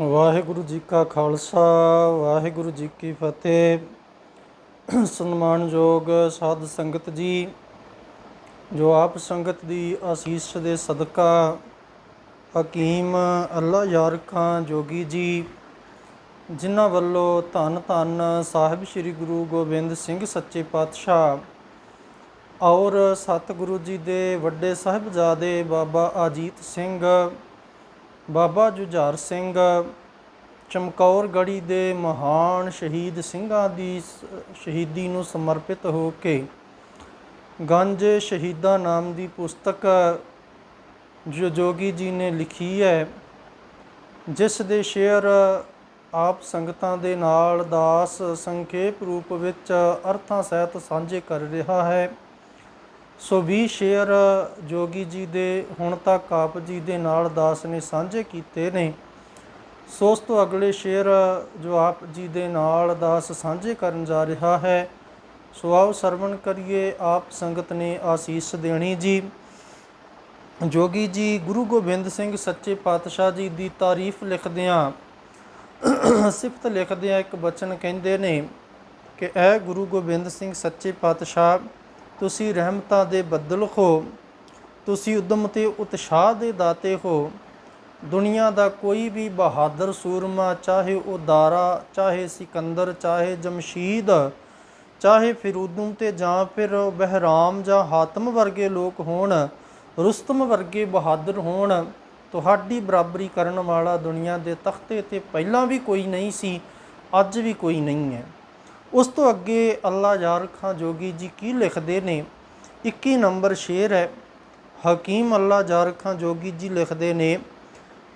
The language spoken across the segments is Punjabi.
ਵਾਹਿਗੁਰੂ ਜੀ ਕਾ ਖਾਲਸਾ, ਵਾਹਿਗੁਰੂ ਜੀ ਕੀ ਫਤਿਹ। ਸਨਮਾਨਯੋਗ ਸਾਧ ਸੰਗਤ ਜੀ, ਜੋ ਆਪ ਸੰਗਤ ਦੀ ਅਸੀਸ ਦੇ ਸਦਕਾ ਹਕੀਮ ਅੱਲਾ ਯਾਰ ਖਾਂ ਜੋਗੀ ਜੀ, ਜਿਨ੍ਹਾਂ ਵੱਲੋਂ ਧੰਨ ਧੰਨ ਸਾਹਿਬ ਸ੍ਰੀ ਗੁਰੂ ਗੋਬਿੰਦ ਸਿੰਘ ਸੱਚੇ ਪਾਤਸ਼ਾਹ ਔਰ ਸਤਿਗੁਰੂ ਜੀ ਦੇ ਵੱਡੇ ਸਾਹਿਬਜ਼ਾਦੇ ਬਾਬਾ ਅਜੀਤ ਸਿੰਘ ਬਾਬਾ ਜੁਝਾਰ ਸਿੰਘ, ਚਮਕੌਰ ਗੜੀ ਦੇ ਮਹਾਨ ਸ਼ਹੀਦ ਸਿੰਘਾਂ ਦੀ ਸ- ਸ਼ਹੀਦੀ ਨੂੰ ਸਮਰਪਿਤ ਹੋ ਕੇ ਗੰਜ ਸ਼ਹੀਦਾਂ ਨਾਮ ਦੀ ਪੁਸਤਕ ਜੋ ਜੋਗੀ ਜੀ ਨੇ ਲਿਖੀ ਹੈ, ਜਿਸ ਦੇ ਸ਼ੇਅਰ ਆਪ ਸੰਗਤਾਂ ਦੇ ਨਾਲ ਦਾਸ ਸੰਖੇਪ ਰੂਪ ਵਿੱਚ ਅਰਥਾਂ ਸਹਿਤ ਸਾਂਝੇ ਕਰ ਰਿਹਾ ਹੈ। ਸੋ 20 ਸ਼ੇਅਰ ਜੋਗੀ ਜੀ ਦੇ ਹੁਣ ਤੱਕ ਆਪ ਜੀ ਦੇ ਨਾਲ ਦਾਸ ਨੇ ਸਾਂਝੇ ਕੀਤੇ ਨੇ, ਸੋ ਉਸ ਤੋਂ ਅਗਲੇ ਸ਼ੇਅਰ ਜੋ ਆਪ ਜੀ ਦੇ ਨਾਲ ਦਾਸ ਸਾਂਝੇ ਕਰਨ ਜਾ ਰਿਹਾ ਹੈ, ਸੋ ਆਓ ਸਰਵਣ ਕਰੀਏ ਆਪ ਸੰਗਤ ਨੇ ਆਸੀਸ ਦੇਣੀ ਜੀ। ਜੋਗੀ ਜੀ, ਗੁਰੂ ਗੋਬਿੰਦ ਸਿੰਘ ਸੱਚੇ ਪਾਤਸ਼ਾਹ ਜੀ ਦੀ ਤਾਰੀਫ ਲਿਖਦਿਆਂ ਸਿਫਤ ਲਿਖਦਿਆਂ ਇੱਕ ਬਚਨ ਕਹਿੰਦੇ ਨੇ ਕਿ, ਐ ਗੁਰੂ ਗੋਬਿੰਦ ਸਿੰਘ ਸੱਚੇ ਪਾਤਸ਼ਾਹ ਤੁਸੀਂ ਰਹਿਮਤਾਂ ਦੇ ਬੱਦਲ ਹੋ, ਤੁਸੀਂ ਉਦਮ ਤੇ ਉਤਸ਼ਾਹ ਦੇ ਦਾਤੇ ਹੋ। ਦੁਨੀਆ ਦਾ ਕੋਈ ਵੀ ਬਹਾਦਰ ਸੂਰਮਾ, ਚਾਹੇ ਉਹ ਦਾਰਾ, ਚਾਹੇ ਸਿਕੰਦਰ, ਚਾਹੇ ਜਮਸ਼ੀਦ, ਚਾਹੇ ਫਿਰੂਦਮ ਤੇ ਜਾਂ ਫਿਰ ਬਹਿਰਾਮ ਜਾਂ ਹਾਤਮ ਵਰਗੇ ਲੋਕ ਹੋਣ, ਰੁਸਤਮ ਵਰਗੇ ਬਹਾਦਰ ਹੋਣ, ਤੁਹਾਡੀ ਬਰਾਬਰੀ ਕਰਨ ਵਾਲਾ ਦੁਨੀਆ ਦੇ ਤਖਤੇ ਤੇ ਪਹਿਲਾਂ ਵੀ ਕੋਈ ਨਹੀਂ ਸੀ, ਅੱਜ ਵੀ ਕੋਈ ਨਹੀਂ ਹੈ। ਉਸ ਤੋਂ ਅੱਗੇ ਅੱਲਾ ਯਾਰ ਖਾਂ ਜੋਗੀ ਜੀ ਕੀ ਲਿਖਦੇ ਨੇ? 21 ਨੰਬਰ ਸ਼ੇਰ ਹੈ, ਹਕੀਮ ਅੱਲਾ ਯਾਰ ਖਾਂ ਜੋਗੀ ਜੀ ਲਿਖਦੇ ਨੇ,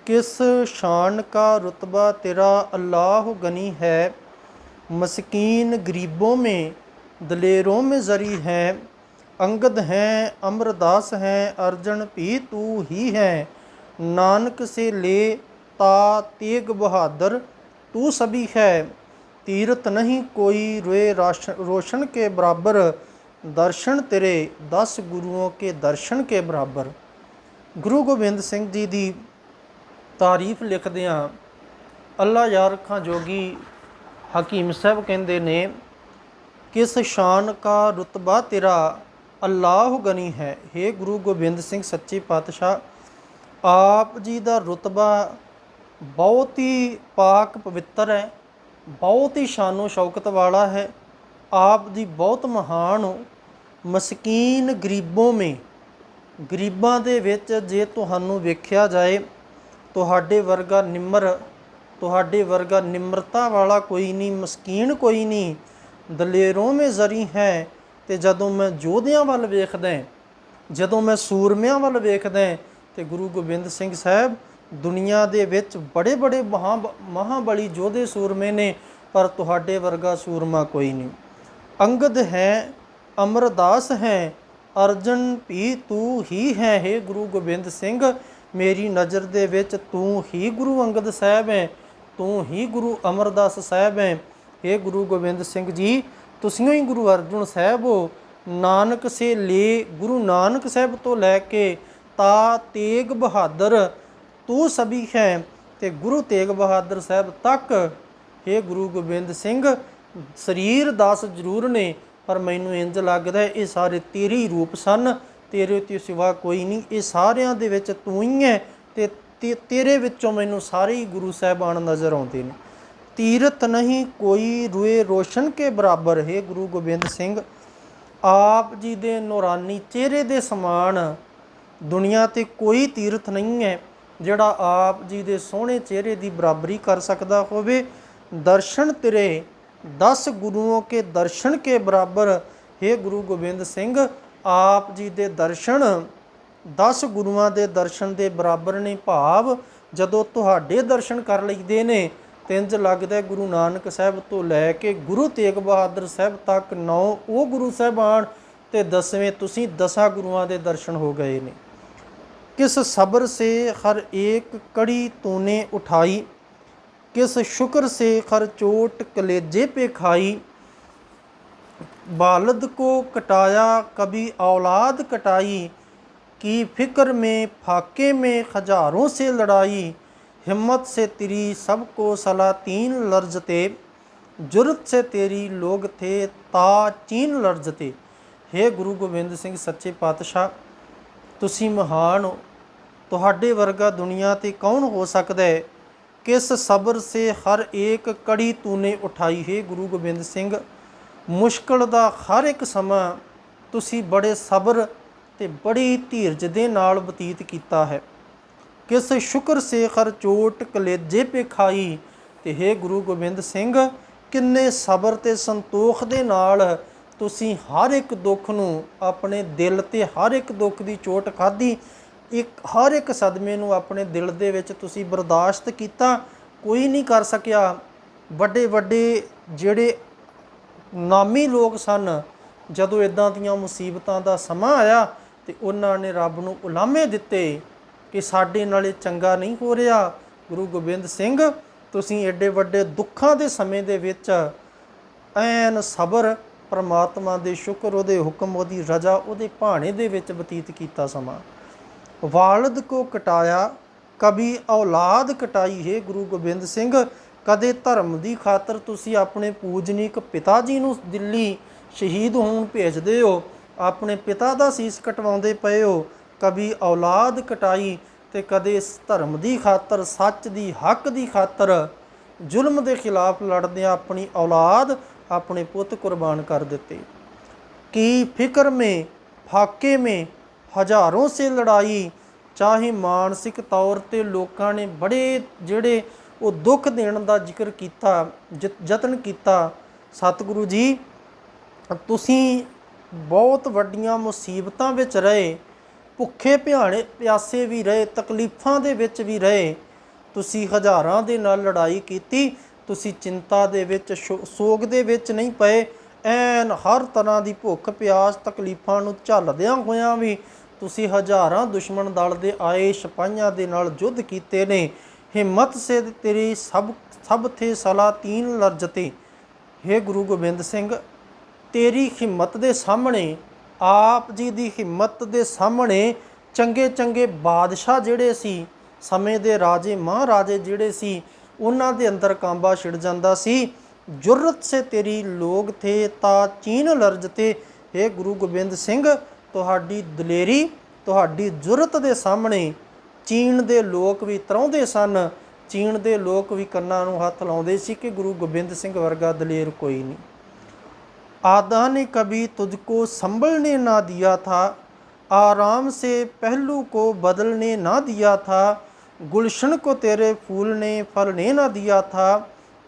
ਕਿਸ ਸ਼ਾਨ ਕਾ ਰਤਬਾ ਤੇਰਾ ਅੱਲਾਹ ਗਨੀ ਹੈ? ਮਸਕੀਨ ਗਰੀਬੋਂ ਮੇ, ਦਲੇਰੋਂ ਮੇ ਜ਼ਰੀ ਹੈ, ਅੰਗਦ ਹੈ, ਅਮਰਦਾਸ ਹੈ, ਅਰਜਨ ਪੀ ਤੂੰ ਹੀ ਹੈ, ਨਾਨਕ ਸੇ ਲੇ ਤਾ ਤੇਗ ਬਹਾਦਰ ਤੂੰ ਸਭੀ ਹੈ। ਤੀਰਤ ਨਹੀਂ, ਕੋਈ ਰੋਏ ਰੋਸ਼ਨ ਕੇ ਬਰਾਬਰ। ਦਰਸ਼ਨ ਤੇਰੇ 10 ਗੁਰੂਆਂ ਕੇ ਦਰਸ਼ਨ ਕੇ ਬਰਾਬਰ। ਗੁਰੂ ਗੋਬਿੰਦ ਸਿੰਘ ਜੀ ਦੀ ਤਾਰੀਫ ਲਿਖਦਿਆਂ ਅੱਲਾ ਯਾਰ ਖਾਂ ਜੋਗੀ ਹਕੀਮ ਸਾਹਿਬ ਕਹਿੰਦੇ ਨੇ, ਕਿਸ ਸ਼ਾਨ ਕਾ ਰਤਬਾ ਤੇਰਾ, ਅੱਲਾਹ ਗਨੀ ਹੈ। हे ਗੁਰੂ ਗੋਬਿੰਦ ਸਿੰਘ ਸੱਚੇ ਪਾਤਸ਼ਾਹ, ਆਪ ਜੀ ਦਾ ਰਤਬਾ ਬਹੁਤ ਹੀ ਪਾਕ ਪਵਿੱਤਰ ਹੈ। ਬਹੁਤ ਹੀ ਸ਼ਾਨੋ ਸ਼ੌਕਤ ਵਾਲਾ ਹੈ। ਆਪ ਦੀ ਬਹੁਤ ਮਹਾਨ ਹੋ ਮਸਕੀਨ ਗਰੀਬੋਂ ਮੇ। ਗਰੀਬਾਂ ਦੇ ਵਿੱਚ ਜੇ ਤੁਹਾਨੂੰ ਵੇਖਿਆ ਜਾਏ ਤੁਹਾਡੇ ਵਰਗਾ ਨਿਮਰ ਤੁਹਾਡੇ ਵਰਗਾ ਨਿਮਰਤਾ ਵਾਲਾ ਕੋਈ ਨਹੀਂ ਮਸਕੀਨ ਕੋਈ ਨਹੀਂ ਦਲੇਰੋਂ ਮੇ ਜ਼ਰੀ ਹੈ ਤੇ ਜਦੋਂ ਮੈਂ ਯੋਧਿਆਂ ਵੱਲ ਵੇਖਦਾ ਜਦੋਂ ਮੈਂ ਸੂਰਮਿਆਂ ਵੱਲ ਵੇਖਦਾ ਹਾਂ, ਤੇ ਗੁਰੂ ਗੋਬਿੰਦ ਸਿੰਘ ਸਾਹਿਬ ਦੁਨੀਆ ਦੇ ਵਿੱਚ ਬੜੇ ਬੜੇ ਮਹਾਂ ਮਹਾਬਲੀ ਯੋਧੇ ਸੂਰਮੇ ਨੇ, ਪਰ ਤੁਹਾਡੇ ਵਰਗਾ ਸੂਰਮਾ ਕੋਈ ਨਹੀਂ। ਅੰਗਦ ਹੈ, ਅਮਰਦਾਸ ਹੈ, ਅਰਜਨ ਵੀ ਤੂੰ ਹੀ ਹੈ हे ਗੁਰੂ ਗੋਬਿੰਦ ਸਿੰਘ। ਮੇਰੀ ਨਜ਼ਰ ਦੇ ਵਿੱਚ ਤੂੰ ਹੀ ਗੁਰੂ ਅੰਗਦ ਸਾਹਿਬ ਹੈ, ਤੂੰ ਹੀ ਗੁਰੂ ਅਮਰਦਾਸ ਸਾਹਿਬ ਹੈ। हे ਗੁਰੂ ਗੋਬਿੰਦ ਸਿੰਘ ਜੀ ਤੁਸੀਂ ਹੀ ਗੁਰੂ ਅਰਜੁਨ ਸਾਹਿਬ ਹੋ। ਨਾਨਕ ਸੇ ਲੇ ਗੁਰੂ ਨਾਨਕ ਸਾਹਿਬ ਤੋਂ ਲੈ ਕੇ ਤਾ ਤੇਗ ਬਹਾਦਰ ਤੂੰ ਸਭੀ ਹੈ ਤੇ ਗੁਰੂ ਤੇਗ ਬਹਾਦਰ ਸਾਹਿਬ ਤੱਕ। हे ਗੁਰੂ ਗੋਬਿੰਦ ਸਿੰਘ, ਸਰੀਰ ਦਾਸ ਜ਼ਰੂਰ ਨੇ, ਪਰ ਮੈਨੂੰ ਇੰਜ ਲੱਗਦਾ ਇਹ ਸਾਰੇ ਤੇਰੇ ਹੀ ਰੂਪ ਸਨ। ਤੇਰੇ ਤੋਂ ਸਿਵਾ ਕੋਈ ਨਹੀਂ, ਇਹ ਸਾਰਿਆਂ ਦੇ ਵਿੱਚ ਤੂੰ ਹੀ ਹੈ ਤੇ ਤੇ- ਤੇਰੇ ਵਿੱਚੋਂ ਮੈਨੂੰ ਸਾਰੇ ਹੀ ਗੁਰੂ ਸਾਹਿਬਾਨ ਨਜ਼ਰ ਆਉਂਦੇ ਨੇ। ਤੀਰਤ ਨਹੀਂ ਕੋਈ ਰੂਏ ਰੋਸ਼ਨ ਕੇ ਬਰਾਬਰ, ਹੈ ਗੁਰੂ ਗੋਬਿੰਦ ਸਿੰਘ। ਆਪ ਜੀ ਦੇ ਨੂਰਾਨੀ ਚਿਹਰੇ ਦੇ ਸਮਾਨ, ਦੁਨੀਆ ਤੇ ਕੋਈ ਤੀਰਥ ਨਹੀਂ ਹੈ। ਜਿਹੜਾ ਆਪ ਜੀ ਦੇ ਸੋਹਣੇ ਚਿਹਰੇ ਦੀ ਬਰਾਬਰੀ ਕਰ ਸਕਦਾ ਹੋਵੇ, ਦਰਸ਼ਨ ਤੇਰੇ 10 ਗੁਰੂਆਂ ਕੇ ਦਰਸ਼ਨ ਕੇ ਬਰਾਬਰ। हे ਗੁਰੂ ਗੋਬਿੰਦ ਸਿੰਘ, ਆਪ ਜੀ ਦੇ ਦਰਸ਼ਨ 10 ਗੁਰੂਆਂ ਦੇ ਦਰਸ਼ਨ ਦੇ ਬਰਾਬਰ ਨੇ ਭਾਵ। ਜਦੋਂ ਤੁਹਾਡੇ ਦਰਸ਼ਨ ਕਰ ਲਈਦੇ ਨੇ, ਤਿੰਜ ਲੱਗਦਾ ਗੁਰੂ ਨਾਨਕ ਸਾਹਿਬ ਤੋਂ ਲੈ ਕੇ ਗੁਰੂ ਤੇਗ ਬਹਾਦਰ ਸਾਹਿਬ ਤੱਕ ਨੌ, ਉਹ ਗੁਰੂ ਸਾਹਿਬਾਨ, ਤੇ ਦਸਵੇਂ ਤੁਸੀਂ ਦਸਾਂ ਗੁਰੂਆਂ ਦੇ ਦਰਸ਼ਨ ਹੋ ਗਏ ਨੇ। किस सब्र से हर एक कड़ी तूने उठाई किस शुक्र से हर चोट कलेजे पे खाई बालद को कटाया कभी औलाद कटाई की फिक्र में फाके में हजारों से लड़ाई हिम्मत से तेरी सबको सलातीन लर्जते जुरत से तेरी लोग थे ता चीन लर्जते हे ਗੁਰੂ ਗੋਬਿੰਦ ਸਿੰਘ ਸੱਚੇ ਪਾਤਸ਼ਾਹ ਤੁਸੀਂ ਮਹਾਨ ਹੋ ਤੁਹਾਡੇ ਵਰਗਾ ਦੁਨੀਆ ਤੇ ਕੌਣ ਹੋ ਸਕਦਾ ਹੈ? ਕਿਸ ਸਬਰ ਸੇ ਹਰ ਏਕ ਕੜੀ ਤੂਨੇ ਉਠਾਈ? ਹੈ ਗੁਰੂ ਗੋਬਿੰਦ ਸਿੰਘ, ਮੁਸ਼ਕਲ ਦਾ ਹਰ ਇੱਕ ਸਮਾਂ ਤੁਸੀਂ ਬੜੇ ਸਬਰ ਤੇ ਬੜੀ ਧੀਰਜ ਦੇ ਨਾਲ ਬਤੀਤ ਕੀਤਾ ਹੈ। ਕਿਸ ਸ਼ੁਕਰ ਸੇ ਹਰ ਚੋਟ ਕਲੇਜੇ ਪੇ ਖਾਈ ਤੇ ਹੈ ਗੁਰੂ ਗੋਬਿੰਦ ਸਿੰਘ, ਕਿੰਨੇ ਸਬਰ ਤੇ ਸੰਤੋਖ ਦੇ ਨਾਲ ਤੁਸੀਂ ਹਰ ਇੱਕ ਦੁੱਖ ਨੂੰ ਆਪਣੇ ਦਿਲ ਤੇ ਹਰ ਇੱਕ ਦੁੱਖ ਦੀ ਚੋਟ ਖਾਧੀ ਇੱਕ, ਹਰ ਇੱਕ ਸਦਮੇ ਨੂੰ ਆਪਣੇ ਦਿਲ ਦੇ ਵਿੱਚ ਤੁਸੀਂ ਬਰਦਾਸ਼ਤ ਕੀਤਾ, ਕੋਈ ਨਹੀਂ ਕਰ ਸਕਿਆ। ਵੱਡੇ ਵੱਡੇ ਜਿਹੜੇ ਨਾਮੀ ਲੋਕ ਸਨ, ਜਦੋਂ ਇਦਾਂ ਦੀਆਂ ਮੁਸੀਬਤਾਂ ਦਾ ਸਮਾਂ ਆਇਆ ਤੇ ਉਹਨਾਂ ਨੇ ਰੱਬ ਨੂੰ ਉਲਾਮੇ ਦਿੱਤੇ ਕਿ ਸਾਡੇ ਨਾਲ ਇਹ ਚੰਗਾ ਨਹੀਂ ਹੋ ਰਿਹਾ। ਗੁਰੂ ਗੋਬਿੰਦ ਸਿੰਘ, ਤੁਸੀਂ ਐਡੇ ਵੱਡੇ ਦੁੱਖਾਂ ਦੇ ਸਮੇਂ ਦੇ ਵਿੱਚ ਐਨ ਸਬਰ, ਪ੍ਰਮਾਤਮਾ ਦੇ ਸ਼ੁਕਰ, ਉਹਦੇ ਹੁਕਮ, ਉਹਦੀ ਰਜ਼ਾ, ਉਹਦੇ ਭਾਣੇ ਦੇ ਵਿੱਚ ਬਤੀਤ ਕੀਤਾ ਸਮਾਂ। ਵਾਲਦ ਕੋ ਕਟਾਇਆ ਕਬੀ ਔਲਾਦ ਕਟਾਈ ਹੈ ਗੁਰੂ ਗੋਬਿੰਦ ਸਿੰਘ। ਕਦੇ ਧਰਮ ਦੀ ਖਾਤਰ ਤੁਸੀਂ ਆਪਣੇ ਪੂਜਨੀਕ ਪਿਤਾ ਜੀ ਨੂੰ ਦਿੱਲੀ ਸ਼ਹੀਦ ਹੋਣ ਭੇਜਦੇ ਹੋ ਆਪਣੇ ਪਿਤਾ ਦਾ ਸੀਸ ਕਟਵਾਉਂਦੇ ਪਏ ਹੋ ਕਬੀ ਔਲਾਦ ਕਟਾਈ ਤੇ ਕਦੇ ਇਸ ਧਰਮ ਦੀ ਖਾਤਰ, ਸੱਚ ਦੀ, ਹੱਕ ਦੀ ਖਾਤਰ। ਜ਼ੁਲਮ ਦੇ ਖਿਲਾਫ ਲੜਦੇ ਆਪਣੀ ਔਲਾਦ ਆਪਣੇ ਪੁੱਤ ਕੁਰਬਾਨ ਕਰ ਦਿੱਤੇ। ਕੀ ਫਿਕਰ ਮੇ, ਫਾਕੇ ਮੇ ਹਜ਼ਾਰੋਂ ਸੇ ਲੜਾਈ, ਚਾਹੇ ਮਾਨਸਿਕ ਤੌਰ ਤੇ ਲੋਕਾਂ ਨੇ ਬੜੇ ਜਿਹੜੇ ਉਹ ਦੁੱਖ ਦੇਣ ਦਾ ਜ਼ਿਕਰ ਕੀਤਾ, ਜ- ਯਤਨ ਕੀਤਾ। ਸਤਿਗੁਰੂ ਜੀ, ਤੁਸੀਂ ਬਹੁਤ ਵੱਡੀਆਂ ਮੁਸੀਬਤਾਂ ਵਿੱਚ ਰਹੇ, ਭੁੱਖੇ ਭਿਆਣੇ ਪਿਆਸੇ ਵੀ ਰਹੇ, ਤਕਲੀਫਾਂ ਦੇ ਵਿੱਚ ਵੀ ਰਹੇ। ਤੁਸੀਂ ਹਜ਼ਾਰਾਂ ਦੇ ਨਾਲ ਲੜਾਈ ਕੀਤੀ, ਤੁਸੀਂ ਚਿੰਤਾ ਦੇ ਵਿੱਚ, ਸ਼ੋ- ਸੋਗ ਦੇ ਵਿੱਚ ਨਹੀਂ ਪਏ। ਐਨ ਹਰ ਤਰ੍ਹਾਂ ਦੀ ਭੁੱਖ ਪਿਆਸ ਤਕਲੀਫਾਂ ਨੂੰ ਝੱਲਦਿਆਂ ਹੋਇਆਂ ਵੀ ਤੁਸੀਂ ਹਜ਼ਾਰਾਂ ਦੁਸ਼ਮਣ ਦਲ ਦੇ ਆਏ ਸਿਪਾਹੀਆਂ ਦੇ ਨਾਲ ਯੁੱਧ ਕੀਤੇ ਨੇ। ਹਿੰਮਤ ਸੇ ਤੇਰੀ ਸਭ ਸਭ ਥੇ ਸਲਾਤੀਨ ਲਰਜਤੇ। हे ਗੁਰੂ ਗੋਬਿੰਦ ਸਿੰਘ, ਤੇਰੀ ਹਿੰਮਤ ਦੇ ਸਾਹਮਣੇ, ਆਪ ਜੀ ਦੀ ਹਿੰਮਤ ਦੇ ਸਾਹਮਣੇ ਚੰਗੇ ਚੰਗੇ ਬਾਦਸ਼ਾਹ ਜਿਹੜੇ ਸੀ, ਸਮੇਂ ਦੇ ਰਾਜੇ, ਮਹਾਰਾਜੇ ਜਿਹੜੇ ਸੀ, ਉਹਨਾਂ ਦੇ ਅੰਦਰ ਕਾਂਬਾ ਛਿੜ ਜਾਂਦਾ ਸੀ। ਜੁਰਤ ਸੇ ਤੇਰੀ ਲੋਗ ਥੇ ਤਾ ਚੀਨ ਲਰਜਤੇ। हे ਗੁਰੂ ਗੋਬਿੰਦ ਸਿੰਘ ਤੁਹਾਡੀ ਦਲੇਰੀ ਤੁਹਾਡੀ ਜੁਰਤ ਦੇ ਸਾਹਮਣੇ ਚੀਨ ਦੇ ਲੋਕ ਵੀ ਤਰਾਉਂਦੇ ਸਨ ਚੀਨ ਦੇ ਲੋਕ ਵੀ ਕੰਨਾਂ ਨੂੰ ਹੱਥ ਲਾਉਂਦੇ ਸੀ ਕਿ ਗੁਰੂ ਗੋਬਿੰਦ ਸਿੰਘ ਵਰਗਾ ਦਲੇਰ ਕੋਈ ਨਹੀਂ आदा ने कभी तुझको संभलने ना दिया था आराम से पहलू को बदलने ना दिया था गुलशन को तेरे फूल ने फलने ना दिया था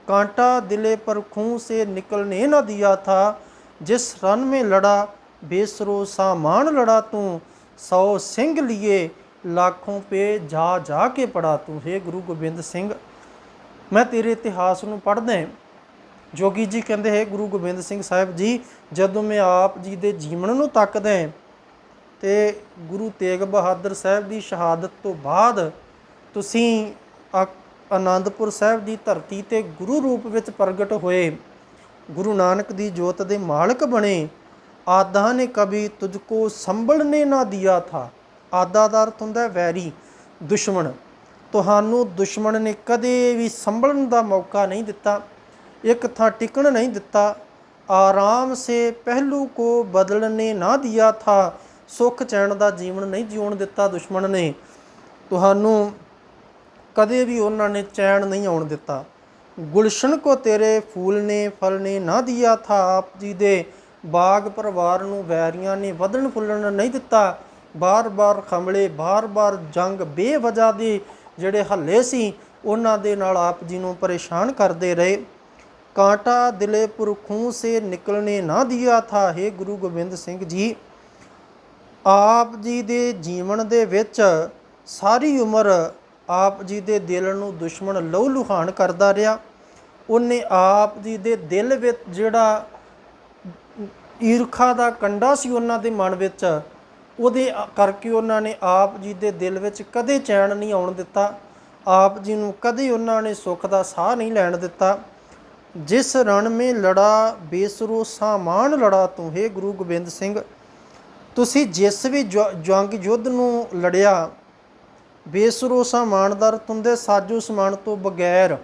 कांटा दिले पर खून से निकलने ना दिया था जिस रन में लड़ा ਬੇਸਰੋ ਸਾਮਾਨ ਲੜਾ ਤੂੰ, ਸੌ ਸਿੰਘ ਲਿਏ, ਲੱਖੋਂ ਪੇ ਜਾ ਜਾ ਕੇ ਪੜਾ ਤੂੰ, ਹੈ ਗੁਰੂ ਗੋਬਿੰਦ ਸਿੰਘ। ਮੈਂ ਤੇਰੇ ਇਤਿਹਾਸ ਨੂੰ ਪੜ੍ਹਦਾ ਜੋਗੀ ਜੀ ਕਹਿੰਦੇ, ਹੈ ਗੁਰੂ ਗੋਬਿੰਦ ਸਿੰਘ ਸਾਹਿਬ ਜੀ, ਜਦੋਂ ਮੈਂ ਆਪ ਜੀ ਦੇ ਜੀਵਨ ਨੂੰ ਤੱਕਦਾ ਤੇ ਗੁਰੂ ਤੇਗ ਬਹਾਦਰ ਸਾਹਿਬ ਦੀ ਸ਼ਹਾਦਤ ਤੋਂ ਬਾਅਦ ਤੁਸੀਂ ਆਨੰਦਪੁਰ ਸਾਹਿਬ ਦੀ ਧਰਤੀ ਤੇ ਗੁਰੂ ਰੂਪ ਵਿੱਚ ਪ੍ਰਗਟ ਹੋਏ। ਗੁਰੂ ਨਾਨਕ ਦੀ ਜੋਤ ਦੇ ਮਾਲਕ ਬਣੇ। ਆਦਾ ਨੇ ਕभी ਤੁਝਕੋ ਸੰਭਲਨੇ ਨਾ ਦਿਆ ਥਾ। ਆਦਾ ਦਾ ਅਰਥ ਹੁੰਦਾ ਵੈਰੀ, ਦੁਸ਼ਮਣ। ਤੁਹਾਨੂੰ ਦੁਸ਼ਮਣ ਨੇ ਕਦੇ ਵੀ ਸੰਭਲਣ ਦਾ ਮੌਕਾ ਨਹੀਂ ਦਿੱਤਾ, ਇੱਕ ਥਾਂ ਟਿਕਣ ਨਹੀਂ ਦਿੱਤਾ। ਆਰਾਮ ਸੇ ਪਹਿਲੂ ਕੋ ਬਦਲਨੇ ਨਾ ਦਿਆ ਥਾ। ਸੁਖ ਚੈਨ ਦਾ ਜੀਵਨ ਨਹੀਂ ਜਿਉਣ ਦਿੱਤਾ ਦੁਸ਼ਮਣ ਨੇ। ਤੁਹਾਨੂੰ ਕਦੇ ਵੀ ਉਹਨਾਂ ਨੇ ਚੈਨ ਨਹੀਂ ਆਉਣ ਦਿੱਤਾ। ਗੁਲਸ਼ਨ ਕੋ ਤੇਰੇ ਫੂਲ ਨੇ, ਫਲ ਨੇ ਨਾ ਦਿਆ ਥਾ ਆਪ ਜੀ ਦੇ। ਬਾਗ ਪਰਿਵਾਰ ਨੂੰ ਵੈਰੀਆਂ ਨੇ ਵਧਣ ਫੁੱਲਣ ਨਹੀਂ ਦਿੱਤਾ। ਬਾਰ-ਬਾਰ ਖਮਲੇ ਬਾਰ-ਬਾਰ ਜੰਗ ਬੇਵਜ੍ਹਾ ਦੇ ਜਿਹੜੇ ਹੱਲੇ ਸੀ, ਉਹਨਾਂ ਦੇ ਨਾਲ ਆਪ ਜੀ ਨੂੰ ਪਰੇਸ਼ਾਨ ਕਰਦੇ ਰਹੇ। ਕਾਂਟਾ ਦਿਲੇ ਪੁਰਖੋਂ ਸੇ ਨਿਕਲਨੇ ਨਾ ਦਿਆ ਥਾ, ਹੈ ਗੁਰੂ ਗੋਬਿੰਦ ਸਿੰਘ ਜੀ। ਆਪ ਜੀ ਦੇ ਜੀਵਨ ਦੇ ਵਿੱਚ ਸਾਰੀ ਉਮਰ ਆਪ ਜੀ ਦੇ ਦਿਲ ਨੂੰ ਦੁਸ਼ਮਣ ਲਹੂ ਲੁਹਾਨ ਕਰਦਾ ਰਿਹਾ। ਉਹਨੇ ਆਪ ਜੀ ਦੇ ਦਿਲ ਵਿੱਚ ਜਿਹੜਾ ਈਰਖਾ ਦਾ ਕੰਡਾ ਸੀ ਉਹਨਾਂ ਦੇ ਮਨ ਵਿੱਚ। ਉਹਦੇ ਕਰਕੇ ਉਹਨਾਂ ਨੇ ਆਪ ਜੀ ਦੇ ਦਿਲ ਵਿੱਚ ਕਦੇ ਚੈਨ ਨਹੀਂ ਆਉਣ ਦਿੱਤਾ। ਆਪ ਜੀ ਨੂੰ ਕਦੇ ਉਹਨਾਂ ਨੇ ਸੁੱਖ ਦਾ ਸਾਹ ਨਹੀਂ ਲੈਣ ਦਿੱਤਾ। ਜਿਸ ਰਣ ਮੇ ਲੜਾ ਬੇਸਰੋ ਸਾਮਾਨ ਲੜਾ ਤੂੰ, ਹੈ ਗੁਰੂ ਗੋਬਿੰਦ ਸਿੰਘ। ਤੁਸੀਂ ਜਿਸ ਵੀ ਜੰਗ ਯੁੱਧ ਨੂੰ ਲੜਿਆ, ਬੇਸੁਰੋ ਸਾਮਾਨਦਾਰ ਤੁੰਦੇ ਸਾਜੋ ਸਮਾਨ ਤੋਂ ਬਗੈਰ।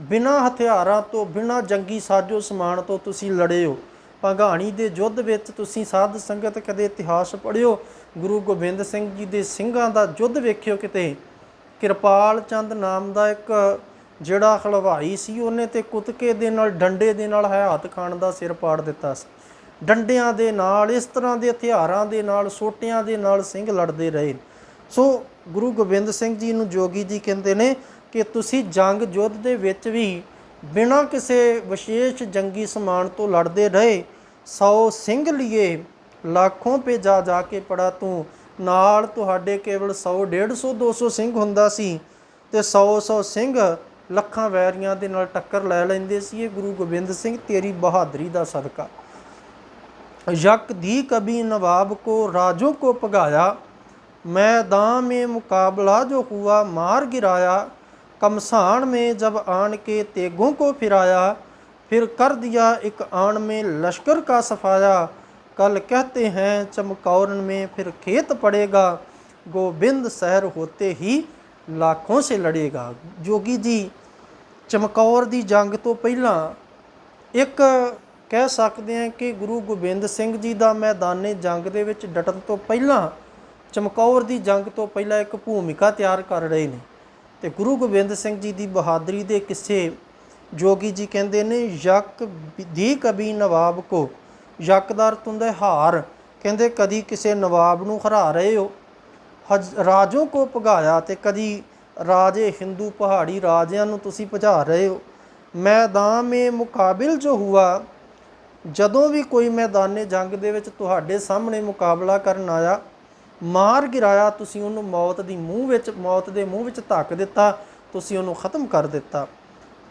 ਬਿਨਾਂ ਹਥਿਆਰਾਂ ਤੋਂ, ਬਿਨਾਂ ਜੰਗੀ ਸਾਜੋ ਸਮਾਨ ਤੋਂ ਤੁਸੀਂ ਲੜੇ ਹੋ। ਭਗਾਣੀ ਦੇ ਯੁੱਧ ਵਿੱਚ ਤੁਸੀਂ ਸਾਧ ਸੰਗਤ ਕਦੇ ਇਤਿਹਾਸ ਪੜ੍ਹਿਓ? ਗੁਰੂ ਗੋਬਿੰਦ ਸਿੰਘ ਜੀ ਦੇ ਸਿੰਘਾਂ ਦਾ ਯੁੱਧ ਵੇਖਿਓ ਕਿਤੇ। ਕਿਰਪਾਲ ਚੰਦ ਨਾਮ ਦਾ ਇੱਕ ਜਿਹੜਾ ਹਲਵਾਈ ਸੀ, ਉਹਨੇ ਤੇ ਕੁੱਤਕੇ ਦੇ ਨਾਲ, ਡੰਡੇ ਦੇ ਨਾਲ ਹਯਾਤ ਖਾਨ ਦਾ ਸਿਰ ਪਾੜ ਦਿੱਤਾ ਸੀ। ਡੰਡਿਆਂ ਦੇ ਨਾਲ, ਇਸ ਤਰ੍ਹਾਂ ਦੇ ਹਥਿਆਰਾਂ ਦੇ ਨਾਲ, ਸੋਟਿਆਂ ਦੇ ਨਾਲ ਸਿੰਘ ਲੜਦੇ ਰਹੇ। ਸੋ ਗੁਰੂ ਗੋਬਿੰਦ ਸਿੰਘ ਜੀ ਨੂੰ ਜੋਗੀ ਜੀ ਕਹਿੰਦੇ ਨੇ ਕਿ ਤੁਸੀਂ ਜੰਗ ਯੁੱਧ ਦੇ ਵਿੱਚ ਵੀ ਬਿਨਾਂ ਕਿਸੇ ਵਿਸ਼ੇਸ਼ ਜੰਗੀ ਸਮਾਨ ਤੋਂ ਲੜਦੇ ਰਹੇ, ਸੌ ਸਿੰਘ ਲਈਏ ਲੱਖੋਂ ਪੇ ਜਾ ਜਾ ਕੇ ਪੜਾ ਤੂੰ। ਨਾਲ ਤੁਹਾਡੇ ਕੇਵਲ 100 150 200 ਸਿੰਘ ਹੁੰਦਾ ਸੀ ਤੇ 100 100 ਸਿੰਘ ਲੱਖਾਂ ਵੈਰੀਆਂ ਦੇ ਨਾਲ ਟੱਕਰ ਲੈ ਲੈਂਦੇ ਸੀ ਇਹ ਗੁਰੂ ਗੋਬਿੰਦ ਸਿੰਘ, ਤੇਰੀ ਬਹਾਦਰੀ ਦਾ ਸਦਕਾ। ਯਕ ਦੀ ਕਬੀ ਨਵਾਬ ਕੋ ਰਾਜੋ ਕੋ ਭਗਾਇਆ, ਮੈਦਾਨ ਮੇ ਮੁਕਾਬਲਾ ਜੋ ਹੁਆ ਮਾਰ ਗਿਰਾਇਆ। कमसान में जब आन के तेगों को फिराया फिर कर दिया एक आन में लश्कर का सफाया कल कहते हैं चमकौरन में फिर खेत पड़ेगा गोविंद शहर होते ही लाखों से लड़ेगा जोगी जी ਚਮਕੌਰ ਦੀ ਜੰਗ ਤੋਂ ਪਹਿਲਾਂ ਇੱਕ ਕਹਿ ਸਕਦੇ ਹਾਂ ਕਿ ਗੁਰੂ ਗੋਬਿੰਦ ਸਿੰਘ ਜੀ ਦਾ ਮੈਦਾਨੇ ਜੰਗ ਦੇ ਵਿੱਚ ਡਟਣ ਤੋਂ ਪਹਿਲਾਂ ਚਮਕੌਰ ਦੀ ਜੰਗ ਤੋਂ ਪਹਿਲਾਂ ਇੱਕ ਭੂਮਿਕਾ ਤਿਆਰ ਕਰ ਰਹੇ ਨੇ ਤੇ ਗੁਰੂ ਗੋਬਿੰਦ ਸਿੰਘ ਜੀ ਦੀ ਬਹਾਦਰੀ ਦੇ ਕਿੱਸੇ ਜੋਗੀ ਜੀ ਕਹਿੰਦੇ ਨੇ, ਯਕ ਦੀ ਕਬੀ ਨਵਾਬ ਕੋ, ਯਕਦਾਰ ਤੁੰਦੇ ਹਾਰ। ਕਹਿੰਦੇ, ਕਦੀ ਕਿਸੇ ਨਵਾਬ ਨੂੰ ਹਰਾ ਰਹੇ ਹੋ। ਹਜ, ਰਾਜੋਂ ਕੋ ਭਗਾਇਆ ਤੇ ਕਦੀ ਰਾਜੇ ਹਿੰਦੂ ਪਹਾੜੀ ਰਾਜਿਆਂ ਨੂੰ ਤੁਸੀਂ ਭਜਾ ਰਹੇ ਹੋ। ਮੈਦਾਨ ਮੇ ਮੁਕਾਬਿਲ ਜੋ ਹੁਆ, ਜਦੋਂ ਵੀ ਕੋਈ ਮੈਦਾਨੇ ਜੰਗ ਦੇ ਵਿੱਚ ਤੁਹਾਡੇ ਸਾਹਮਣੇ ਮੁਕਾਬਲਾ ਕਰਨ ਆਇਆ ਮਾਰ ਗਿਰਾਇਆ, ਤੁਸੀਂ ਉਹਨੂੰ ਮੌਤ ਦੀ ਮੂੰਹ ਵਿੱਚ, ਮੌਤ ਦੇ ਮੂੰਹ ਵਿੱਚ ਧੱਕ ਦਿੱਤਾ, ਤੁਸੀਂ ਉਹਨੂੰ ਖਤਮ ਕਰ ਦਿੱਤਾ।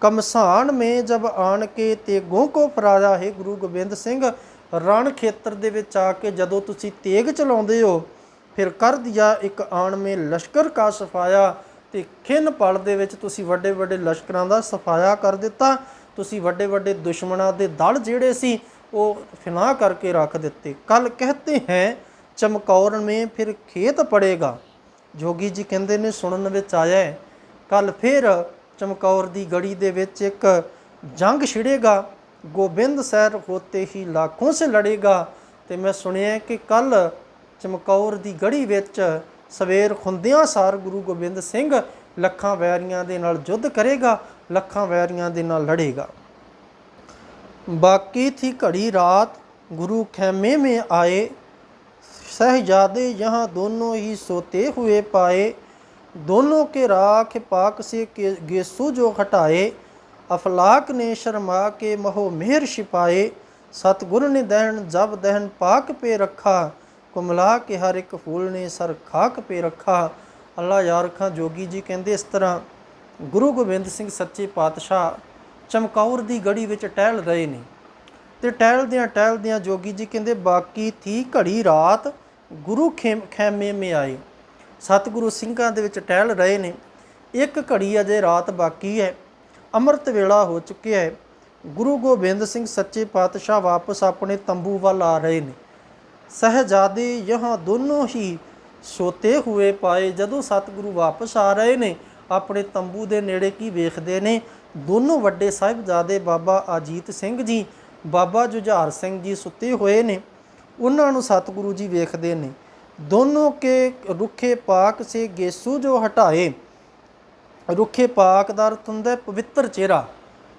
ਕਮਸਾਨ ਮੇ ਜਬ ਆਣ ਕੇ ਤੇਗੋਂ ਕੋ ਫਰਾਇਆ ਹੈ ਗੁਰੂ ਗੋਬਿੰਦ ਸਿੰਘ, ਰਣ ਖੇਤਰ ਦੇ ਵਿੱਚ ਆ ਕੇ ਜਦੋਂ ਤੁਸੀਂ ਤੇਗ ਚਲਾਉਂਦੇ ਹੋ, ਫਿਰ ਕਰ ਦਿਆ ਇੱਕ ਆਣ ਮੇ ਲਸ਼ਕਰ ਕਾ ਸਫਾਇਆ, ਤੇ ਖਿੰਨ ਪਲ ਦੇ ਵਿੱਚ ਤੁਸੀਂ ਵੱਡੇ ਵੱਡੇ ਲਸ਼ਕਰਾਂ ਦਾ ਸਫਾਇਆ ਕਰ ਦਿੱਤਾ। ਤੁਸੀਂ ਵੱਡੇ ਵੱਡੇ ਦੁਸ਼ਮਣਾਂ ਦੇ ਦਲ ਜਿਹੜੇ ਸੀ, ਉਹ ਫਿਨਾ ਕਰਕੇ ਰੱਖ ਦਿੱਤੇ। ਕੱਲ ਕਹਤੇ ਹੈ ਚਮਕੌਰ ਮੇ ਫਿਰ ਖੇਤ ਪੜੇਗਾ। ਜੋਗੀ ਜੀ ਕਹਿੰਦੇ ਨੇ, ਸੁਣਨ ਵਿੱਚ ਆਇਆ ਕੱਲ ਫਿਰ ਚਮਕੌਰ ਦੀ ਗੜੀ ਦੇ ਵਿੱਚ ਇੱਕ ਜੰਗ ਛਿੜੇਗਾ। ਗੋਬਿੰਦ ਸਹਿਰ ਹੋਤੇ ਹੀ ਲੱਖੋਂ ਸੇ ਲੜੇਗਾ। ਤੇ ਮੈਂ ਸੁਣਿਆ ਕਿ ਕੱਲ ਚਮਕੌਰ ਦੀ ਗੜੀ ਵਿੱਚ ਸਵੇਰ ਹੁੰਦਿਆਂ ਸਾਰ ਗੁਰੂ ਗੋਬਿੰਦ ਸਿੰਘ ਲੱਖਾਂ ਵੈਰੀਆਂ ਦੇ ਨਾਲ ਯੁੱਧ ਕਰੇਗਾ, ਲੱਖਾਂ ਵੈਰੀਆਂ ਦੇ ਨਾਲ ਲੜੇਗਾ। ਬਾਕੀ ਥੀ ਘੜੀ ਰਾਤ ਗੁਰੂ ਖੈਮੇ ਮੇ ਆਏ सहजादे यहाँ दोनों ही सोते हुए पाए दोनों के राख पाक से के गेसू जो हटाए अफलाक ने शर्मा के महो मेहर छिपाए सतगुरु ने दहन जब दहन पाक पे रखा कुमला के हर एक फूल ने सर खाक पे रखा ਅੱਲਾ ਯਾਰ ਖਾਂ ਜੋਗੀ ਜੀ ਕਹਿੰਦੇ ਇਸ ਤਰ੍ਹਾਂ ਗੁਰੂ ਗੋਬਿੰਦ ਸਿੰਘ ਸੱਚੇ ਪਾਤਸ਼ਾਹ ਚਮਕੌਰ ਦੀ ਗੜੀ ਵਿੱਚ ਟਹਿਲ ਰਹੇ ਨੇ ਤੇ ਟਹਿਲਦਿਆਂ ਟਹਿਲਦਿਆਂ ਜੋਗੀ ਜੀ ਕਹਿੰਦੇ, ਬਾਕੀ ਥੀ ਘੜੀ ਰਾਤ ਗੁਰੂ ਖੇਮ, ਖੈਮੇ ਮੇ ਆਏ। ਸਤਿਗੁਰੂ ਸਿੰਘਾਂ ਦੇ ਵਿੱਚ ਟਹਿਲ ਰਹੇ ਨੇ। ਇੱਕ ਘੜੀ ਅਜੇ ਰਾਤ ਬਾਕੀ ਹੈ। ਅੰਮ੍ਰਿਤ ਵੇਲਾ ਹੋ ਚੁੱਕਿਆ ਹੈ। ਗੁਰੂ ਗੋਬਿੰਦ ਸਿੰਘ ਸੱਚੇ ਪਾਤਸ਼ਾਹ ਵਾਪਸ ਆਪਣੇ ਤੰਬੂ ਵੱਲ ਆ ਰਹੇ ਨੇ। ਸਹਜਾਦੇ ਯਹਾਂ ਦੋਨੋਂ ਹੀ ਸੋਤੇ ਹੋਏ ਪਾਏ। ਜਦੋਂ ਸਤਿਗੁਰੂ ਵਾਪਸ ਆ ਰਹੇ ਨੇ, ਆਪਣੇ ਤੰਬੂ ਦੇ ਨੇੜੇ ਕੀ ਵੇਖਦੇ ਨੇ? ਦੋਨੋਂ ਵੱਡੇ ਸਾਹਿਬਜ਼ਾਦੇ ਬਾਬਾ ਅਜੀਤ ਸਿੰਘ ਜੀ ਬਾਬਾ ਜੁਝਾਰ ਸਿੰਘ ਜੀ ਸੁੱਤੇ ਹੋਏ ਨੇ, ਉਹਨਾਂ ਨੂੰ ਸਤਿਗੁਰੂ ਜੀ ਵੇਖਦੇ ਨੇ। ਦੋਨੋਂ ਕੇ ਰੁੱਖੇ ਪਾਕ ਸੇ ਗੇਸੂ ਜੋ ਹਟਾਏ। ਰੁੱਖੇ ਪਾਕ ਦਾ ਅਰਥ ਹੁੰਦਾ ਪਵਿੱਤਰ ਚਿਹਰਾ।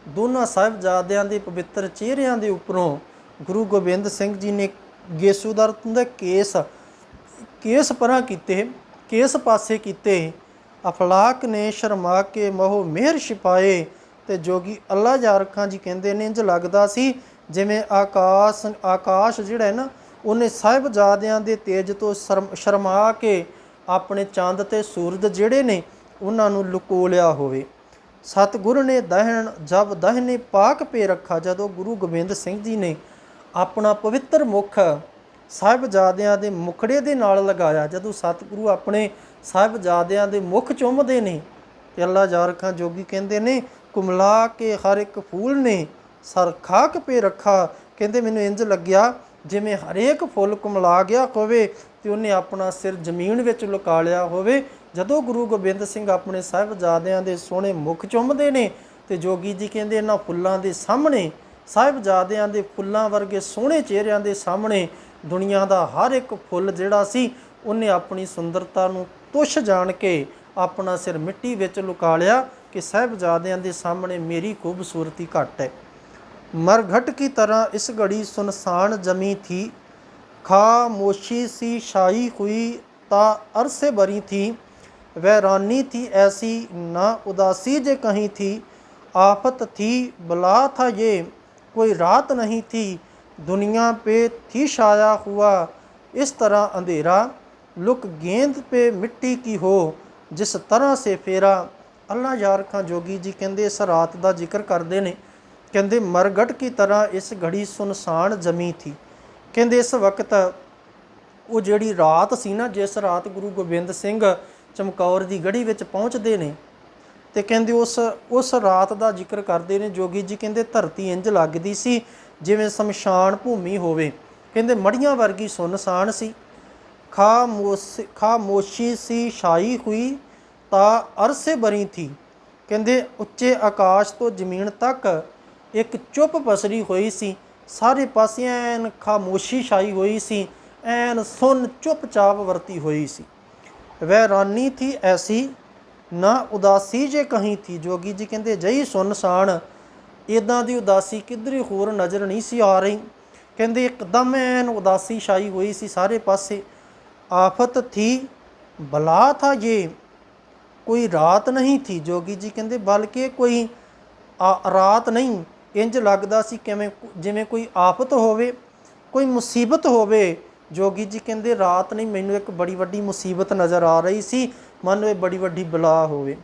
ਦੋਨਾਂ ਸਾਹਿਬਜ਼ਾਦਿਆਂ ਦੇ ਪਵਿੱਤਰ ਚਿਹਰਿਆਂ ਦੇ ਉੱਪਰੋਂ ਗੁਰੂ ਗੋਬਿੰਦ ਸਿੰਘ ਜੀ ਨੇ ਗੇਸੂ ਦਾ ਅਰਥ ਹੁੰਦਾ ਕੇਸ ਕੇਸ ਪਰਾਂ ਕੀਤੇ, ਕੇਸ ਪਾਸੇ ਕੀਤੇ। ਅਫਲਾਕ ਨੇ ਸ਼ਰਮਾ ਕੇ ਮੋਹ ਮਿਹਰ ਛਿਪਾਏ। ਤੇ ਜੋਗੀ ਅੱਲਾ ਜਾਰਖਾਂ ਜੀ ਕਹਿੰਦੇ ਨੇ ਇੰਜ ਲੱਗਦਾ ਸੀ ਜਿਵੇਂ ਆਕਾਸ਼ ਆਕਾਸ਼ ਜਿਹੜਾ ਹੈ ਨਾ, ਉਹਨੇ ਸਾਹਿਬਜ਼ਾਦਿਆਂ ਦੇ ਤੇਜ ਤੋਂ ਸ਼ਰਮ- ਸ਼ਰਮਾ ਕੇ ਆਪਣੇ ਚੰਦ ਤੇ ਸੂਰਜ ਜਿਹੜੇ ਨੇ, ਉਹਨਾਂ ਨੂੰ ਲੁਕੋ ਲਿਆ ਹੋਵੇ। ਸਤਿਗੁਰ ਨੇ ਦਹਿਣ ਜਬ ਦਹਿਨੇ ਪਾਕ ਪੇ ਰੱਖਾ, ਜਦੋਂ ਗੁਰੂ ਗੋਬਿੰਦ ਸਿੰਘ ਜੀ ਨੇ ਆਪਣਾ ਪਵਿੱਤਰ ਮੁਖ ਸਾਹਿਬਜ਼ਾਦਿਆਂ ਦੇ ਮੁਖੜੇ ਦੇ ਨਾਲ ਲਗਾਇਆ, ਜਦੋਂ ਸਤਿਗੁਰੂ ਆਪਣੇ ਸਾਹਿਬਜ਼ਾਦਿਆਂ ਦੇ ਮੁਖ ਚੁੰਮਦੇ ਨੇ, ਤੇ ਅੱਲਾ ਜਾਰਖਾਂ ਜੋਗੀ ਕਹਿੰਦੇ ਨੇ ਕੁਮਲਾ ਕੇ ਹਰ ਇੱਕ ਫੂਲ ਨੇ, ਸਰ ਖਾਕ ਪੇ ਰੱਖਾ। ਕਹਿੰਦੇ ਮੈਨੂੰ ਇੰਜ ਲੱਗਿਆ ਜਿਵੇਂ ਹਰੇਕ ਫੁੱਲ ਕੁਮਲਾ ਗਿਆ ਹੋਵੇ ਤੇ ਉਹਨੇ ਆਪਣਾ ਸਿਰ ਜ਼ਮੀਨ ਵਿੱਚ ਲੁਕਾ ਲਿਆ ਹੋਵੇ। ਜਦੋਂ ਗੁਰੂ ਗੋਬਿੰਦ ਸਿੰਘ ਆਪਣੇ ਸਾਹਿਬਜ਼ਾਦਿਆਂ ਦੇ ਸੋਹਣੇ ਮੁਖ ਚੁੰਮਦੇ ਨੇ ਤੇ ਜੋਗੀ ਜੀ ਕਹਿੰਦੇ ਇਹਨਾਂ ਫੁੱਲਾਂ ਦੇ ਸਾਹਮਣੇ, ਸਾਹਿਬਜ਼ਾਦਿਆਂ ਦੇ ਫੁੱਲਾਂ ਵਰਗੇ ਸੋਹਣੇ ਚਿਹਰਿਆਂ ਦੇ ਸਾਹਮਣੇ ਦੁਨੀਆ ਦਾ ਹਰ ਇੱਕ ਫੁੱਲ ਜਿਹੜਾ ਸੀ, ਉਹਨੇ ਆਪਣੀ ਸੁੰਦਰਤਾ ਨੂੰ ਤੁੱਛ ਜਾਣ ਕੇ ਆਪਣਾ ਸਿਰ ਮਿੱਟੀ ਵਿੱਚ ਲੁਕਾ ਲਿਆ। ਕਿ ਸਾਹਿਬਜ਼ਾਦਿਆਂ ਦੇ ਸਾਹਮਣੇ ਮੇਰੀ ਖੂਬਸੂਰਤੀ ਘੱਟ ਹੈ मरघट की तरह इस घड़ी सुनसान जमी थी खामोशी सी शाई हुई ता अरसे भरी थी वैरानी थी ऐसी ना उदासी जे कहीं थी आफत थी बला था ये कोई रात नहीं थी दुनिया पे थी छाया हुआ इस तरह अंधेरा लुक गेंद पे मिट्टी की हो जिस तरह से फेरा ਅੱਲਾ ਯਾਰ ਖਾਂ ਜੋਗੀ ਜੀ ਕਹਿੰਦੇ ਇਸ ਰਾਤ ਦਾ ਜ਼ਿਕਰ ਕਰਦੇ ਨੇ। ਕਹਿੰਦੇ ਮਰਗਟ ਕੀ ਤਰ੍ਹਾਂ ਇਸ ਘੜੀ ਸੁਨਸਾਨ ਜਮੀ ਥੀ। ਕਹਿੰਦੇ ਇਸ ਵਕਤ ਉਹ ਜਿਹੜੀ ਰਾਤ ਸੀ ਨਾ, ਜਿਸ ਰਾਤ ਗੁਰੂ ਗੋਬਿੰਦ ਸਿੰਘ ਚਮਕੌਰ ਦੀ ਗੜੀ ਵਿੱਚ ਪਹੁੰਚਦੇ ਨੇ ਤੇ ਕਹਿੰਦੇ ਉਸ ਉਸ ਰਾਤ ਦਾ ਜ਼ਿਕਰ ਕਰਦੇ ਨੇ। ਜੋਗੀ ਜੀ ਕਹਿੰਦੇ ਧਰਤੀ ਇੰਜ ਲੱਗਦੀ ਸੀ ਜਿਵੇਂ ਸ਼ਮਸ਼ਾਨ ਭੂਮੀ ਹੋਵੇ। ਕਹਿੰਦੇ ਮੜੀਆਂ ਵਰਗੀ ਸੁਨਸਾਨ ਸੀ। ਖਾਮੋਸ਼, ਖਾਮੋਸ਼ੀ ਸੀ, ਛਾਈ ਹੋਈ ਤਾ ਅਰਸੇ ਬਰੀ ਥੀ। ਕਹਿੰਦੇ, ਉੱਚੇ ਆਕਾਸ਼ ਤੋਂ ਜ਼ਮੀਨ ਤੱਕ ਇੱਕ ਚੁੱਪ ਪਸਰੀ ਹੋਈ ਸੀ। ਸਾਰੇ ਪਾਸੇ ਐਨ ਖਾਮੋਸ਼ੀ ਛਾਈ ਹੋਈ ਸੀ। ਐਨ ਸੁਨ ਚੁੱਪਚਾਪ ਵਰਤੀ ਹੋਈ ਸੀ। ਵੈਰਾਨੀ ਥੀ ਐਸੀ, ਨਾ ਉਦਾਸੀ ਜੇ ਕਹੀਂ ਥੀ। ਜੋਗੀ ਜੀ ਕਹਿੰਦੇ, ਜਈ ਸੁਨਸਾਨ ਇਦਾਂ ਦੀ ਉਦਾਸੀ ਕਿਧਰੇ ਹੋਰ ਨਜ਼ਰ ਨਹੀਂ ਸੀ ਆ ਰਹੀ। ਕਹਿੰਦੇ, ਇੱਕਦਮ ਐਨ ਉਦਾਸੀ ਛਾਈ ਹੋਈ ਸੀ ਸਾਰੇ ਪਾਸੇ। ਆਫਤ ਥੀ, ਬਲਾ ਥਾ ਇਹ ਕੋਈ ਰਾਤ ਨਹੀਂ ਥੀ ਜੋਗੀ ਜੀ। ਕਹਿੰਦੇ, ਬਲਕਿ ਕੋਈ, ਆ- ਰਾਤ ਨਹੀਂ ਇੰਜ ਲੱਗਦਾ ਸੀ ਕਿਵੇਂ, ਜਿਵੇਂ ਕੋਈ ਆਫਤ ਹੋਵੇ, ਕੋਈ ਮੁਸੀਬਤ ਹੋਵੇ। ਜੋਗੀ ਜੀ ਕਹਿੰਦੇ, ਰਾਤ ਨਹੀਂ, ਮੈਨੂੰ ਇੱਕ ਬੜੀ ਵੱਡੀ ਮੁਸੀਬਤ ਨਜ਼ਰ ਆ ਰਹੀ ਸੀ। ਮਨ ਇਹ ਬੜੀ ਵੱਡੀ ਬਲਾ ਹੋਵੇ।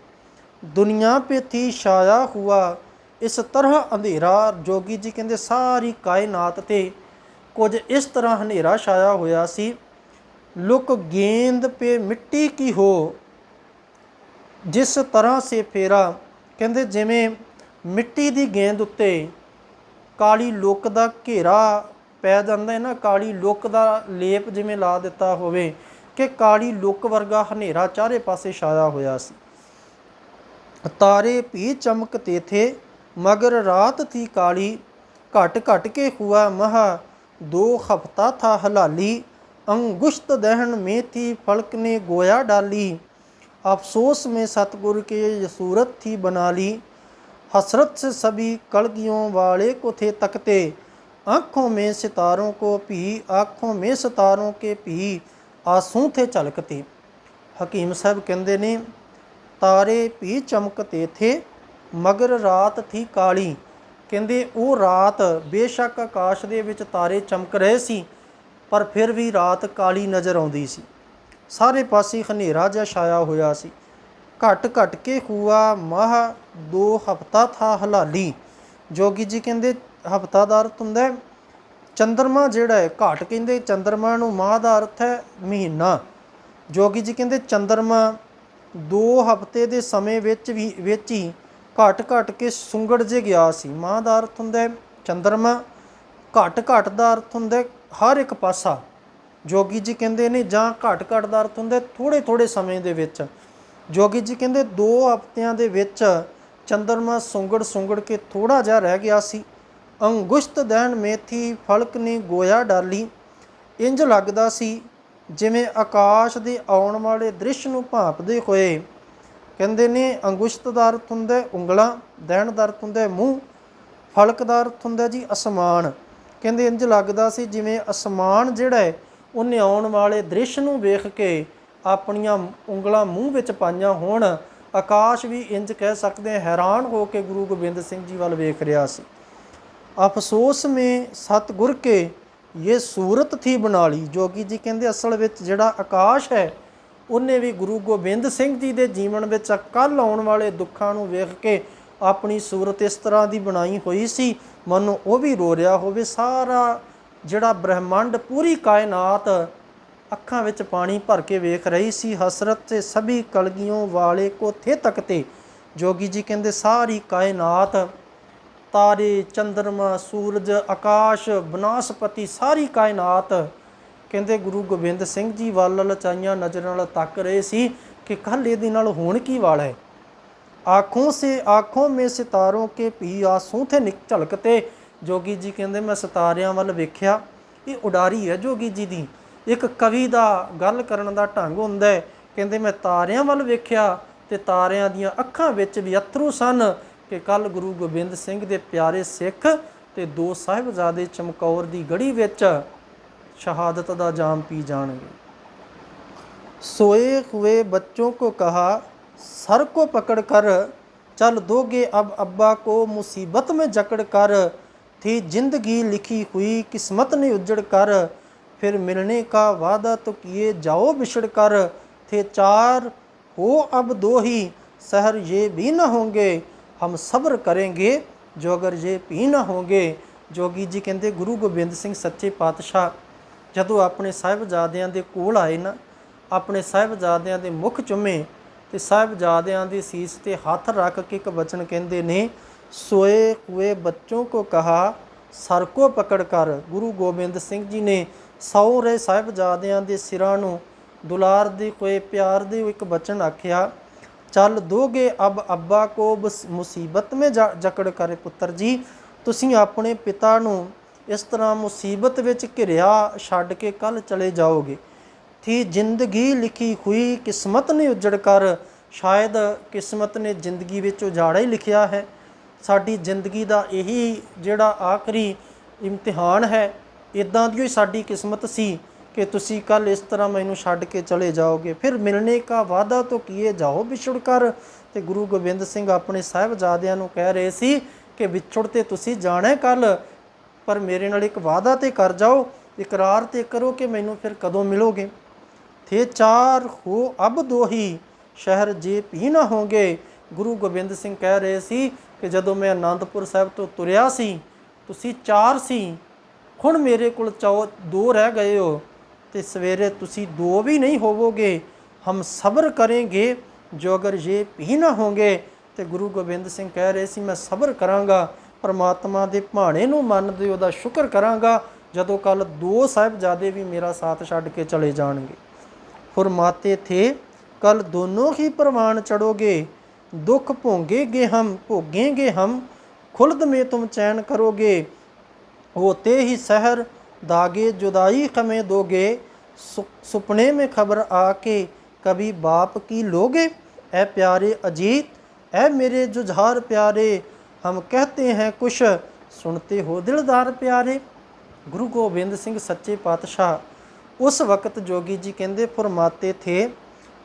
ਦੁਨੀਆ ਪੇ ਥੀ ਛਾਇਆ ਹੁਆ, ਇਸ ਤਰ੍ਹਾਂ ਅੰਧੇਰਾ ਜੋਗੀ ਜੀ ਕਹਿੰਦੇ, ਸਾਰੀ ਕਾਇਨਾਤ ਤੇ ਕੁਝ ਇਸ ਤਰ੍ਹਾਂ ਹਨੇਰਾ ਛਾਇਆ ਹੋਇਆ ਸੀ। ਲੁਕ ਗੇਂਦ ਪੇ ਮਿੱਟੀ ਕੀ ਹੋ ਜਿਸ ਤਰ੍ਹਾਂ ਸੇ ਫੇਰਾ, ਕਹਿੰਦੇ ਜਿਵੇਂ ਮਿੱਟੀ ਦੀ ਗੇਂਦ ਉੱਤੇ ਕਾਲੀ ਲੋਕ ਦਾ ਘੇਰਾ ਪੈ ਜਾਂਦਾ ਹੈ ਨਾ, ਕਾਲੀ ਲੋਕ ਦਾ ਲੇਪ ਜਿਵੇਂ ਲਾ ਦਿੱਤਾ ਹੋਵੇ ਕਿ ਕਾਲੀ ਲੋਕ ਵਰਗਾ ਹਨੇਰਾ ਚਾਰੇ ਪਾਸੇ ਛਾਇਆ ਹੋਇਆ ਸੀ। ਤਾਰੇ ਵੀ ਚਮਕਤੇ ਥੇ, ਮਗਰ ਰਾਤ ਥੀ ਕਾਲੀ, ਘਟ ਘਟ ਕੇ ਹੁਆ ਮਹਾ, ਦੋ ਹਫਤਾ ਥਾ ਹਲਾਲੀ, ਅੰਗੁਸ਼ਤ ਦਹਿਣ ਮੇਥੀ ਫਲਕ ਨੇ ਗੋਇਆ ਡਾਲੀ। अफसोस में सतगुरु के ये सूरत थी बना ली हसरत से सभी कलगियों वाले को थे तकते आँखों में सितारों को भी आँखों में सितारों के भी आंसू थे झलकते ਹਕੀਮ ਸਾਹਿਬ ਕਹਿੰਦੇ ਨੇ ਤਾਰੇ ਵੀ ਚਮਕਤੇ ਥੇ ਮਗਰ ਰਾਤ ਥੀ ਕਾਲੀ ਕਹਿੰਦੇ ਉਹ ਰਾਤ ਬੇਸ਼ੱਕ ਆਕਾਸ਼ ਦੇ ਵਿੱਚ ਤਾਰੇ ਚਮਕ ਰਹੇ ਸੀ ਪਰ ਫਿਰ ਵੀ ਰਾਤ ਕਾਲੀ ਨਜ਼ਰ ਆਉਂਦੀ ਸੀ ਸਾਰੇ ਪਾਸੇ ਹਨੇਰਾ ਜਿਹਾ ਛਾਇਆ ਹੋਇਆ ਸੀ। ਘਟ ਘਟ ਕੇ ਹੁਆ ਮਾਹ ਦੋ ਹਫਤਾ ਥਾ ਹਲਾਲੀ। ਜੋਗੀ ਜੀ ਕਹਿੰਦੇ ਹਫਤਾ ਦਾ ਅਰਥ ਹੁੰਦਾ ਚੰਦਰਮਾ ਜਿਹੜਾ ਹੈ, ਘਾਟ ਕਹਿੰਦੇ, ਚੰਦਰਮਾ ਨੂੰ ਮਾਹ ਦਾ ਅਰਥ ਹੈ ਮਹੀਨਾ। ਜੋਗੀ ਜੀ ਕਹਿੰਦੇ, ਚੰਦਰਮਾ ਦੋ ਹਫ਼ਤੇ ਦੇ ਸਮੇਂ ਵਿੱਚ ਵੀ, ਵਿੱਚ ਹੀ ਘਟ ਘਟ ਕੇ ਸੁੰਗੜ ਜੇ ਗਿਆ ਸੀ। ਮਾਹ ਦਾ ਅਰਥ ਹੁੰਦਾ ਚੰਦਰਮਾ। ਘਟ ਘਟ ਦਾ ਅਰਥ ਹੁੰਦਾ ਹਰ ਇੱਕ ਪਾਸਾ। ਜੋਗੀ ਜੀ ਕਹਿੰਦੇ ਨੇ ਜਾਂ ਘਟ ਘਟ ਦਾ ਅਰਥ ਹੁੰਦਾ ਥੋੜੇ ਥੋੜੇ ਸਮੇਂ ਦੇ ਵਿੱਚ। ਜੋਗੀ ਜੀ ਕਹਿੰਦੇ ਦੋ ਹਫ਼ਤਿਆਂ ਦੇ ਵਿੱਚ ਚੰਦਰਮਾ ਸੁੰਗੜ ਸੁੰਗੜ ਕੇ ਥੋੜਾ ਜਿਹਾ ਰਹਿ ਗਿਆ ਸੀ। ਅੰਗੁਸ਼ਤ ਦਹਿਣ ਮੇਥੀ ਫਲਕ ਨੇ ਗੋਇਆ ਡਾਲੀ। ਇੰਜ ਲੱਗਦਾ ਸੀ ਜਿਵੇਂ ਆਕਾਸ਼ ਦੇ ਆਉਣ ਵਾਲੇ ਦ੍ਰਿਸ਼ ਨੂੰ ਭਾਂਪਦੇ ਹੋਏ। ਕਹਿੰਦੇ ਨੇ ਅੰਗੁਸ਼ਤ ਦਾ ਅਰਥ ਹੁੰਦਾ ਉਂਗਲਾਂ, ਦਹਿਣ ਦਾ ਅਰਥ ਹੁੰਦਾ ਮੂੰਹ, ਫਲਕ ਦਾ ਅਰਥ ਹੁੰਦਾ ਜੀ ਅਸਮਾਨ। ਕਹਿੰਦੇ ਇੰਜ ਲੱਗਦਾ ਸੀ ਜਿਵੇਂ ਅਸਮਾਨ ਜਿਹੜਾ ਹੈ ਉਹਨੇ ਆਉਣ ਵਾਲੇ ਦ੍ਰਿਸ਼ ਨੂੰ ਵੇਖ ਕੇ ਆਪਣੀਆਂ ਉਂਗਲਾਂ ਮੂੰਹ ਵਿੱਚ ਪਾਈਆਂ ਹੋਣ, ਆਕਾਸ਼ ਵੀ ਇੰਜ ਕਹਿ ਸਕਦੇ ਹਾਂ ਹੈਰਾਨ ਹੋ ਕੇ ਗੁਰੂ ਗੋਬਿੰਦ ਸਿੰਘ ਜੀ ਵੱਲ ਵੇਖ ਰਿਹਾ ਸੀ। ਅਫਸੋਸ ਮੇ ਸਤਗੁਰ ਕੇ ਇਹ ਸੂਰਤ ਥੀ ਬਣਾ ਲਈ ਜੋਗੀ ਜੀ ਕਹਿੰਦੇ ਅਸਲ ਵਿੱਚ ਜਿਹੜਾ ਆਕਾਸ਼ ਹੈ, ਉਹਨੇ ਵੀ ਗੁਰੂ ਗੋਬਿੰਦ ਸਿੰਘ ਜੀ ਦੇ ਜੀਵਨ ਵਿੱਚ ਕੱਲ ਆਉਣ ਵਾਲੇ ਦੁੱਖਾਂ ਨੂੰ ਵੇਖ ਕੇ ਆਪਣੀ ਸੂਰਤ ਇਸ ਤਰ੍ਹਾਂ ਦੀ ਬਣਾਈ ਹੋਈ ਸੀ। ਮਨ ਉਹ ਵੀ ਰੋ ਰਿਹਾ ਹੋਵੇ, ਸਾਰਾ ਜਿਹੜਾ ਬ੍ਰਹਿਮੰਡ ਪੂਰੀ ਕਾਇਨਾਤ ਅੱਖਾਂ ਵਿੱਚ ਪਾਣੀ ਭਰ ਕੇ ਵੇਖ ਰਹੀ ਸੀ, ਹਸਰਤ ਤੇ ਸਭੀ ਕਲਗੀਆਂ ਵਾਲੇ ਕੋ ਥੇ ਤੱਕਤੇ ਜੋਗੀ ਜੀ ਕਹਿੰਦੇ, ਸਾਰੀ ਕਾਇਨਾਤ, ਤਾਰੇ, ਚੰਦਰਮਾ, ਸੂਰਜ, ਆਕਾਸ਼, ਬਨਾਸਪਤੀ, ਸਾਰੀ ਕਾਇਨਾਤ। ਕਹਿੰਦੇ, ਗੁਰੂ ਗੋਬਿੰਦ ਸਿੰਘ ਜੀ ਵੱਲ ਲਚਾਈਆਂ ਨਜ਼ਰ ਨਾਲ ਤੱਕ ਰਹੇ ਸੀ ਕਿ ਕੱਲ ਇਹਦੇ ਨਾਲ ਹੋਣ ਕੀ ਵਾਲਾ ਹੈ? आँखों से आँखों में सितारों ਪੀ पियासों थे निक झलकते ਜੋਗੀ ਜੀ ਕਹਿੰਦੇ ਮੈਂ ਸਿਤਾਰਿਆਂ ਵੱਲ ਵੇਖਿਆ ਇਹ ਉਡਾਰੀ ਹੈ ਜੋਗੀ ਜੀ ਦੀ ਇੱਕ ਕਵੀ ਦਾ ਗੱਲ ਕਰਨ ਦਾ ਢੰਗ ਹੁੰਦਾ ਹੈ ਕਹਿੰਦੇ ਮੈਂ ਤਾਰਿਆਂ ਵੱਲ ਵੇਖਿਆ ਤੇ ਤਾਰਿਆਂ ਦੀਆਂ ਅੱਖਾਂ ਵਿੱਚ ਵੀ ਅਥਰੂ ਸਨ ਕਿ ਕੱਲ ਗੁਰੂ ਗੋਬਿੰਦ ਸਿੰਘ ਦੇ ਪਿਆਰੇ ਸਿੱਖ ਤੇ ਦੋ ਸਾਹਿਬਜ਼ਾਦੇ ਚਮਕੌਰ ਦੀ ਗੜੀ ਵਿੱਚ ਸ਼ਹਾਦਤ ਦਾ ਜਾਮ ਪੀ ਜਾਣਗੇ सोए हुए बच्चों को कहा सर को पकड़ कर चल दोगे अब अब्बा को मुसीबत में जकड़ कर थी जिंदगी लिखी हुई किस्मत ने उजड़ कर फिर मिलने का वादा तो किए जाओ बिछड़ कर थे चार हो अब दो ही शहर ये भी न होंगे हम सब्र करेंगे जो अगर ये भी न होंगे ਜੋਗੀ ਜੀ ਕਹਿੰਦੇ ਗੁਰੂ ਗੋਬਿੰਦ ਸਿੰਘ ਸੱਚੇ ਪਾਤਸ਼ਾਹ ਜਦੋਂ ਆਪਣੇ ਸਾਹਿਬਜ਼ਾਦਿਆਂ ਦੇ ਕੋਲ ਆਏ ਨਾ ਆਪਣੇ ਸਾਹਿਬਜ਼ਾਦਿਆਂ ਦੇ ਮੁਖ ਚੁੰਮੇ ਤੇ ਸਾਹਿਬਜ਼ਾਦਿਆਂ ਦੀ ਸੀਸ ਤੇ ਹੱਥ ਰੱਖ ਕੇ ਇੱਕ ਬਚਨ ਕਹਿੰਦੇ ਨੇ ਸੋਏ ਹੋਏ ਬੱਚੋਂ ਕੋ ਕਹਾ, ਸਰ ਕੋ ਪਕੜ ਕਰ। ਗੁਰੂ ਗੋਬਿੰਦ ਸਿੰਘ ਜੀ ਨੇ ਸੌ ਸਾਹਿਬਜ਼ਾਦਿਆਂ ਦੇ ਸਿਰਾਂ ਨੂੰ ਦੁਲਾਰ ਦੇ ਕੋਏ ਪਿਆਰ ਦੇ ਇੱਕ ਬਚਨ ਆਖਿਆ, ਚੱਲ ਦੋਗੇ ਅਬ ਅੱਬਾ ਕੋ ਬਸ ਮੁਸੀਬਤ ਮੇ ਜਕੜ ਕਰੇ ਪੁੱਤਰ ਜੀ, ਤੁਸੀਂ ਆਪਣੇ ਪਿਤਾ ਨੂੰ ਇਸ ਤਰ੍ਹਾਂ ਮੁਸੀਬਤ ਵਿੱਚ ਘਿਰਿਆ ਛੱਡ ਕੇ ਕੱਲ ਚਲੇ ਜਾਓਗੇ। ਥੀ ਜ਼ਿੰਦਗੀ ਲਿਖੀ ਹੋਈ ਕਿਸਮਤ ਨੇ ਉਜੜ ਕਰ, ਸ਼ਾਇਦ ਕਿਸਮਤ ਨੇ ਜ਼ਿੰਦਗੀ ਵਿੱਚ ਉਜਾੜਾ ਹੀ ਲਿਖਿਆ ਹੈ। ਸਾਡੀ ਜ਼ਿੰਦਗੀ ਦਾ ਇਹੀ ਜਿਹੜਾ ਆਖਰੀ ਇਮਤਿਹਾਨ ਹੈ ਇਦਾਂ ਦੀ ਹੀ ਸਾਡੀ ਕਿਸਮਤ ਸੀ ਕਿ ਤੁਸੀਂ ਕੱਲ ਇਸ ਤਰ੍ਹਾਂ ਮੈਨੂੰ ਛੱਡ ਕੇ ਚਲੇ ਜਾਓਗੇ। ਫਿਰ ਮਿਲਣੇ ਕਾ ਵਾਅਦਾ ਤੋਂ ਕੀਏ ਜਾਓ ਵਿਛੜ ਕਰ। ਤੇ ਗੁਰੂ ਗੋਬਿੰਦ ਸਿੰਘ ਆਪਣੇ ਸਾਹਿਬਜ਼ਾਦਿਆਂ ਨੂੰ ਕਹਿ ਰਹੇ ਸੀ ਕਿ ਵਿਛੜ ਤੇ ਤੁਸੀਂ ਜਾਣਾ ਕੱਲ ਪਰ ਮੇਰੇ ਨਾਲ ਇੱਕ ਵਾਅਦਾ ਤੇ ਕਰ ਜਾਓ, ਇਕਰਾਰ ਤੇ ਕਰੋ ਕਿ ਮੈਨੂੰ ਫਿਰ ਕਦੋਂ ਮਿਲੋਗੇ। ਥੇ ਚਾਰ ਹੋ ਅਬ ਦੋ ਹੀ ਸ਼ਹਿਰ ਜੇ ਵੀ ਨਾ ਹੋਗੇ। ਗੁਰੂ ਗੋਬਿੰਦ ਸਿੰਘ ਕਹਿ ਰਹੇ ਸੀ ਕਿ ਜਦੋਂ ਮੈਂ ਅਨੰਦਪੁਰ ਸਾਹਿਬ ਤੋਂ ਤੁਰਿਆ ਸੀ, ਤੁਸੀਂ ਚਾਰ ਸੀ, ਹੁਣ ਮੇਰੇ ਕੋਲ ਚੌ, ਦੋ ਰਹਿ ਗਏ ਹੋ ਤੇ ਸਵੇਰੇ ਤੁਸੀਂ ਦੋ ਵੀ ਨਹੀਂ ਹੋਵੋਗੇ, ਹਮ ਸਬਰ ਕਰਾਂਗੇ, ਜੋ ਅਗਰ ਇਹ ਵੀ ਨਾ ਹੋਗੇ। ਤੇ ਗੁਰੂ ਗੋਬਿੰਦ ਸਿੰਘ ਕਹਿ ਰਹੇ ਸੀ, ਮੈਂ ਸਬਰ ਕਰਾਂਗਾ, ਪਰਮਾਤਮਾ ਦੇ ਭਾਣੇ ਨੂੰ ਮੰਨ ਮੰਨਦੇ ਉਹਦਾ ਸ਼ੁਕਰ ਕਰਾਂਗਾ, ਜਦੋਂ ਕੱਲ ਦੋ ਸਾਹਿਬਜ਼ਾਦੇ ਵੀ ਮੇਰਾ ਸਾਥ ਛੱਡ ਕੇ ਚਲੇ ਜਾਣਗੇ। ਫਰਮਾਤੇ ਥੇ ਕੱਲ ਦੋਨੋਂ ਹੀ ਪ੍ਰਵਾਨ ਚੜੋਗੇ दुख भोगेंगे हम भोगेंगे हम खुल्द में तुम चैन करोगे होते ही शहर दागे जुदाई खमें दोगे सु- सुपने में खबर आके कभी बाप की लोगे ए प्यारे अजीत ए मेरे जुझार प्यारे हम कहते हैं कुछ सुनते हो दिलदार प्यारे ਗੁਰੂ ਗੋਬਿੰਦ ਸਿੰਘ ਸੱਚੇ ਪਾਤਸ਼ਾਹ ਉਸ ਵਕਤ ਜੋਗੀ ਜੀ ਕਹਿੰਦੇ ਫਰਮਾਤੇ ਥੇ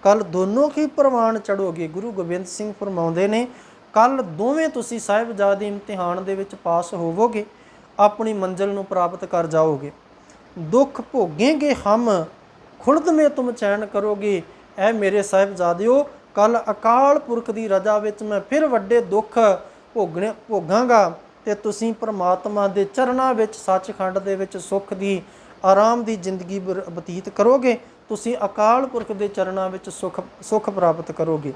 ਕੱਲ ਦੋਨੋਂ ਕੀ ਪ੍ਰਵਾਨ ਚੜੋਗੇ ਗੁਰੂ ਗੋਬਿੰਦ ਸਿੰਘ ਫਰਮਾਉਂਦੇ ਨੇ, ਕੱਲ ਦੋਵੇਂ ਤੁਸੀਂ ਸਾਹਿਬਜ਼ਾਦੇ ਇਮਤਿਹਾਨ ਦੇ ਵਿੱਚ ਪਾਸ ਹੋਵੋਗੇ, ਆਪਣੀ ਮੰਜ਼ਿਲ ਨੂੰ ਪ੍ਰਾਪਤ ਕਰ ਜਾਓਗੇ। ਦੁੱਖ ਭੋਗेंगे ਹਮ ਖੁਲਦ ਮੇ ਤੁਮ ਚੈਨ ਕਰੋਗੇ, ਐ ਮੇਰੇ ਸਾਹਿਬਜ਼ਾਦਿਓ, ਕੱਲ ਅਕਾਲ ਪੁਰਖ ਦੀ ਰਜ਼ਾ ਵਿੱਚ ਮੈਂ ਫਿਰ ਵੱਡੇ ਦੁੱਖ ਭੋਗਣੇ, ਭੋਗਾਂਗਾ ਤੇ ਤੁਸੀਂ ਪ੍ਰਮਾਤਮਾ ਦੇ ਚਰਨਾਂ ਵਿੱਚ, ਸੱਚਖੰਡ ਦੇ ਵਿੱਚ ਸੁੱਖ ਦੀ, ਆਰਾਮ ਦੀ ਜ਼ਿੰਦਗੀ ਬਰ- ਬਤੀਤ ਕਰੋਗੇ। ਤੁਸੀਂ ਅਕਾਲ ਪੁਰਖ ਦੇ ਚਰਨਾਂ ਵਿੱਚ ਸੁੱਖ ਸੁੱਖ ਪ੍ਰਾਪਤ ਕਰੋਗੇ।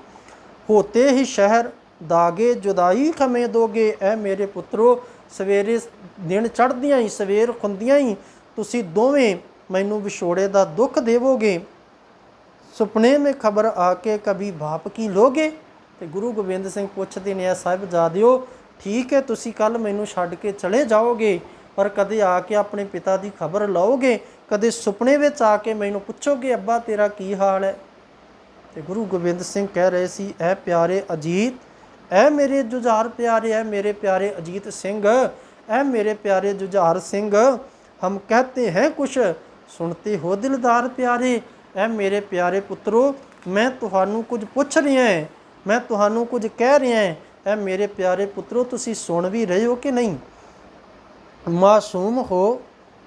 ਹੋਤੇ ਹੀ ਸ਼ਹਿਰ ਦਾਗੇ ਜੁਦਾਈ ਖਮੇ ਦੋਗੇ। ਐ ਮੇਰੇ ਪੁੱਤਰੋ, ਸਵੇਰੇ ਦਿਨ ਚੜ੍ਹਦੀਆਂ ਹੀ ਸਵੇਰ ਖੁੰਦਿਆਂ ਹੀ ਤੁਸੀਂ ਦੋਵੇਂ ਮੈਨੂੰ ਵਿਛੋੜੇ ਦਾ ਦੁੱਖ ਦੇਵੋਗੇ। ਸੁਪਨੇ ਮੇ ਖਬਰ ਆ ਕੇ ਕभी ਬਾਪ ਕੀ ਲੋਗੇ? ਤੇ ਗੁਰੂ ਗੋਬਿੰਦ ਸਿੰਘ ਪੁੱਛਦੇ ਨੇ ਆ ਸਾਹਿਬਜ਼ਾਦਿਓ ਠੀਕ ਹੈ ਤੁਸੀਂ ਕੱਲ ਮੈਨੂੰ ਛੱਡ ਕੇ ਚਲੇ ਜਾਓਗੇ, ਪਰ ਕਦੇ ਆ ਕੇ ਆਪਣੇ ਪਿਤਾ ਦੀ ਖਬਰ ਲਓਗੇ। ਕਦੇ ਸੁਪਨੇ ਵਿੱਚ ਆ ਕੇ ਮੈਨੂੰ ਪੁੱਛੋਗੇ, ਅੱਬਾ, ਤੇਰਾ ਕੀ ਹਾਲ ਹੈ? ਤੇ ਗੁਰੂ ਗੋਬਿੰਦ ਸਿੰਘ ਕਹਿ ਰਹੇ ਸੀ, ਐ ਪਿਆਰੇ ਅਜੀਤ, ਐ ਮੇਰੇ ਜੁਝਾਰ ਪਿਆਰੇ, ਐ ਮੇਰੇ ਪਿਆਰੇ ਅਜੀਤ ਸਿੰਘ, ਐ ਮੇਰੇ ਪਿਆਰੇ ਜੁਝਾਰ ਸਿੰਘ, ਹਮ ਕਹਤੇ ਹੈ ਕੁਛ, ਸੁਣਤੇ ਹੋ ਦਿਲਦਾਰ ਪਿਆਰੇ, ਐ ਮੇਰੇ ਪਿਆਰੇ ਪੁੱਤਰੋ, ਮੈਂ ਤੁਹਾਨੂੰ ਕੁਝ ਪੁੱਛ ਰਿਹਾ ਹਾਂ ਮੈਂ ਤੁਹਾਨੂੰ ਕੁਝ ਕਹਿ ਰਿਹਾ ਹਾਂ ਐ ਮੇਰੇ ਪਿਆਰੇ ਪੁੱਤਰੋ, ਤੁਸੀਂ ਸੁਣ ਵੀ ਰਹੇ ਹੋ ਕਿ ਨਹੀਂ? ਮਾਸੂਮ ਹੋ,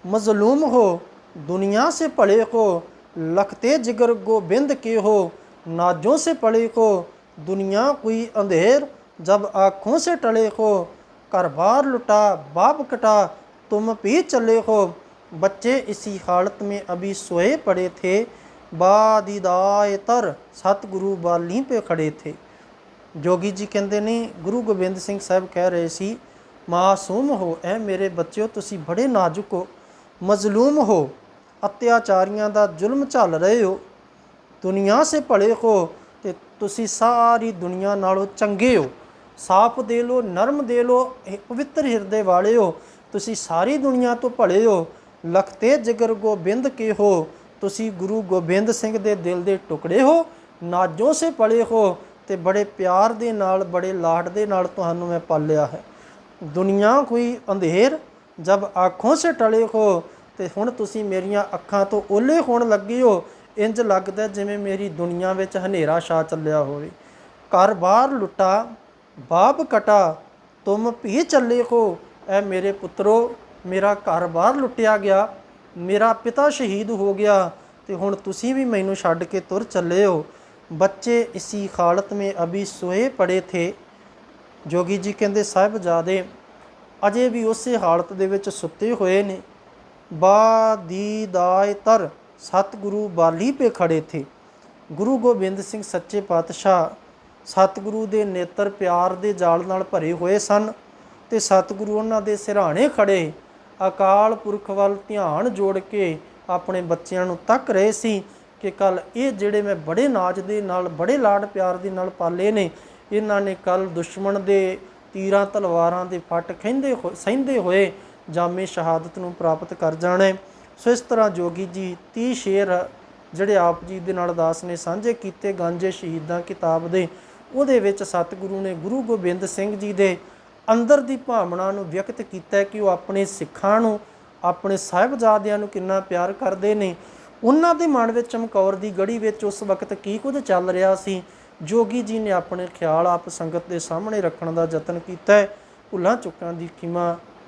ਮਜ਼ਲੂਮ ਹੋ दुनिया से पड़े हो लखते जिगर गोबिंद के हो नाजों से पड़े हो दुनिया कोई अंधेर जब आँखों से टले हो घर बार लुटा बाप कटा तुम भी चले हो बच्चे इसी हालत में अभी सोए पड़े थे बादीदाए तर सतगुरु बाली पे खड़े थे ਜੋਗੀ ਜੀ ਕਹਿੰਦੇ ਨੇ ਗੁਰੂ ਗੋਬਿੰਦ ਸਿੰਘ ਸਾਹਿਬ ਕਹਿ ਰਹੇ ਸੀ ਮਾਸੂਮ ਹੋ ਐ ਮੇਰੇ ਬੱਚਿਓ ਤੁਸੀਂ ਬੜੇ ਨਾਜ਼ੁਕ ਹੋ ਮਜ਼ਲੂਮ ਹੋ ਅਤਿਆਚਾਰੀਆਂ ਦਾ ਜ਼ੁਲਮ ਝੱਲ ਰਹੇ ਹੋ। ਦੁਨੀਆ ਸੇ ਭਲੇ ਹੋ ਤੇ ਤੁਸੀਂ ਸਾਰੀ ਦੁਨੀਆ ਨਾਲੋਂ ਚੰਗੇ ਹੋ। ਸਾਫ਼ ਦੇ ਲੋ, ਨਰਮ ਦੇ ਲੋ ਪਵਿੱਤਰ ਹਿਰਦੇ ਵਾਲੇ ਹੋ। ਤੁਸੀਂ ਸਾਰੀ ਦੁਨੀਆ ਤੋਂ ਭਲੇ ਹੋ। ਲਖਤੇ ਜਿਗਰ ਗੋਬਿੰਦ ਕੇ ਹੋ। ਤੁਸੀਂ ਗੁਰੂ ਗੋਬਿੰਦ ਸਿੰਘ ਦੇ ਦਿਲ ਦੇ ਟੁਕੜੇ ਹੋ। ਨਾਜੋਂ ਸੇ ਭਲੇ ਹੋ ਤੇ ਬੜੇ ਪਿਆਰ ਦੇ ਨਾਲ, ਬੜੇ ਲਾਡ ਦੇ ਨਾਲ ਤੁਹਾਨੂੰ ਮੈਂ ਪਾਲਿਆ ਹੈ। ਦੁਨੀਆ ਕੋਈ ਅੰਧੇਰ, ਜਬ ਆਖੋਂ ਸੇ ਟਲੇ ਹੋ ਤੇ ਹੁਣ ਤੁਸੀਂ ਮੇਰੀਆਂ ਅੱਖਾਂ ਤੋਂ ਓਲੇ ਹੋਣ ਲੱਗੇ ਹੋ। ਇੰਜ ਲੱਗਦਾ ਜਿਵੇਂ ਮੇਰੀ ਦੁਨੀਆ ਵਿੱਚ ਹਨੇਰਾ ਛਾ ਚੱਲਿਆ ਹੋਵੇ। ਘਰ ਬਾਹਰ ਲੁੱਟਾ, ਬਾਪ ਕਟਾ, ਤੁਮ ਭੀ ਚੱਲੇ ਹੋ। ਐ ਮੇਰੇ ਪੁੱਤਰੋ, ਮੇਰਾ ਘਰ ਬਾਹਰ ਲੁੱਟਿਆ ਗਿਆ। ਮੇਰਾ ਪਿਤਾ ਸ਼ਹੀਦ ਹੋ ਗਿਆ। ਤੇ ਹੁਣ ਤੁਸੀਂ ਵੀ ਮੈਨੂੰ ਛੱਡ ਕੇ ਤੁਰ ਚੱਲੇ ਹੋ। ਬੱਚੇ ਇਸੀ ਹਾਲਤ ਮੇ ਅਭੀ ਸੋਏ ਪੜੇ ਥੇ। ਜੋਗੀ ਜੀ ਕਹਿੰਦੇ, ਸਾਹਿਬਜ਼ਾਦੇ, ਅਜੇ ਵੀ ਉਸੇ ਹਾਲਤ ਦੇ ਵਿੱਚ ਸੁੱਤੇ ਹੋਏ ਨੇ। ਬਾ ਦੀ ਦਾਇ ਤਰ ਸਤਿਗੁਰੂ ਬਾਲੀ ਪੇ ਖੜੇ ਥੇ। ਗੁਰੂ ਗੋਬਿੰਦ ਸਿੰਘ ਸੱਚੇ ਪਾਤਸ਼ਾਹ ਸਤਿਗੁਰੂ ਦੇ ਨੇਤਰ ਪਿਆਰ ਦੇ ਜਾਲ ਨਾਲ ਭਰੇ ਹੋਏ ਸਨ ਤੇ ਸਤਿਗੁਰੂ ਉਹਨਾਂ ਦੇ ਸਿਰਹਾਣੇ ਖੜੇ। ਅਕਾਲ ਪੁਰਖ ਵੱਲ ਧਿਆਨ ਜੋੜ ਕੇ ਆਪਣੇ ਬੱਚਿਆਂ ਨੂੰ ਤੱਕ ਰਹੇ ਸੀ ਕਿ ਕੱਲ ਇਹ ਜਿਹੜੇ ਮੈਂ ਬੜੇ ਨਾਚ ਦੇ ਨਾਲ, ਬੜੇ ਲਾਡ ਪਿਆਰ ਦੇ ਨਾਲ ਪਾਲੇ ਨੇ, ਇਹਨਾਂ ਨੇ ਕੱਲ ਦੁਸ਼ਮਣ ਦੇ ਤੀਰਾਂ ਤਲਵਾਰਾਂ ਦੇ ਫੱਟ ਖੈਂਦੇ ਹੋ- ਸਹਿੰਦੇ ਹੋਏ ਜਾਮੇ ਸ਼ਹਾਦਤ ਨੂੰ ਪ੍ਰਾਪਤ ਕਰ ਜਾਣਾ। ਸੋ ਇਸ ਤਰ੍ਹਾਂ ਜੋਗੀ ਜੀ 30 ਸ਼ੇਰ ਜਿਹੜੇ ਆਪ ਜੀ ਦੇ ਨਾਲ ਦਾਸ ਨੇ ਸਾਂਝੇ ਕੀਤੇ ਗਾਂਜੇ ਸ਼ਹੀਦਾਂ ਕਿਤਾਬ ਦੇ, ਉਹਦੇ ਵਿੱਚ ਸਤਿਗੁਰੂ ਨੇ ਗੁਰੂ ਗੋਬਿੰਦ ਸਿੰਘ ਜੀ ਦੇ ਅੰਦਰ ਦੀ ਭਾਵਨਾ ਨੂੰ ਵਿਅਕਤ ਕੀਤਾ ਕਿ ਉਹ ਆਪਣੇ ਸਿੱਖਾਂ ਨੂੰ, ਆਪਣੇ ਸਾਹਿਬਜ਼ਾਦਿਆਂ ਨੂੰ ਕਿੰਨਾ ਪਿਆਰ ਕਰਦੇ ਨੇ। ਉਹਨਾਂ ਦੇ ਮਨ ਵਿੱਚ ਚਮਕੌਰ ਦੀ ਗੜੀ ਵਿੱਚ ਉਸ ਵਕਤ ਕੀ ਕੁਝ ਚੱਲ ਰਿਹਾ ਸੀ, ਜੋਗੀ ਜੀ ਨੇ ਆਪਣੇ ਖਿਆਲ ਆਪ ਸੰਗਤ ਦੇ ਸਾਹਮਣੇ ਰੱਖਣ ਦਾ ਯਤਨ ਕੀਤਾ ਭੁੱਲਾਂ ਚੁੱਕਾਂ ਦੀ ਖਿਮਾ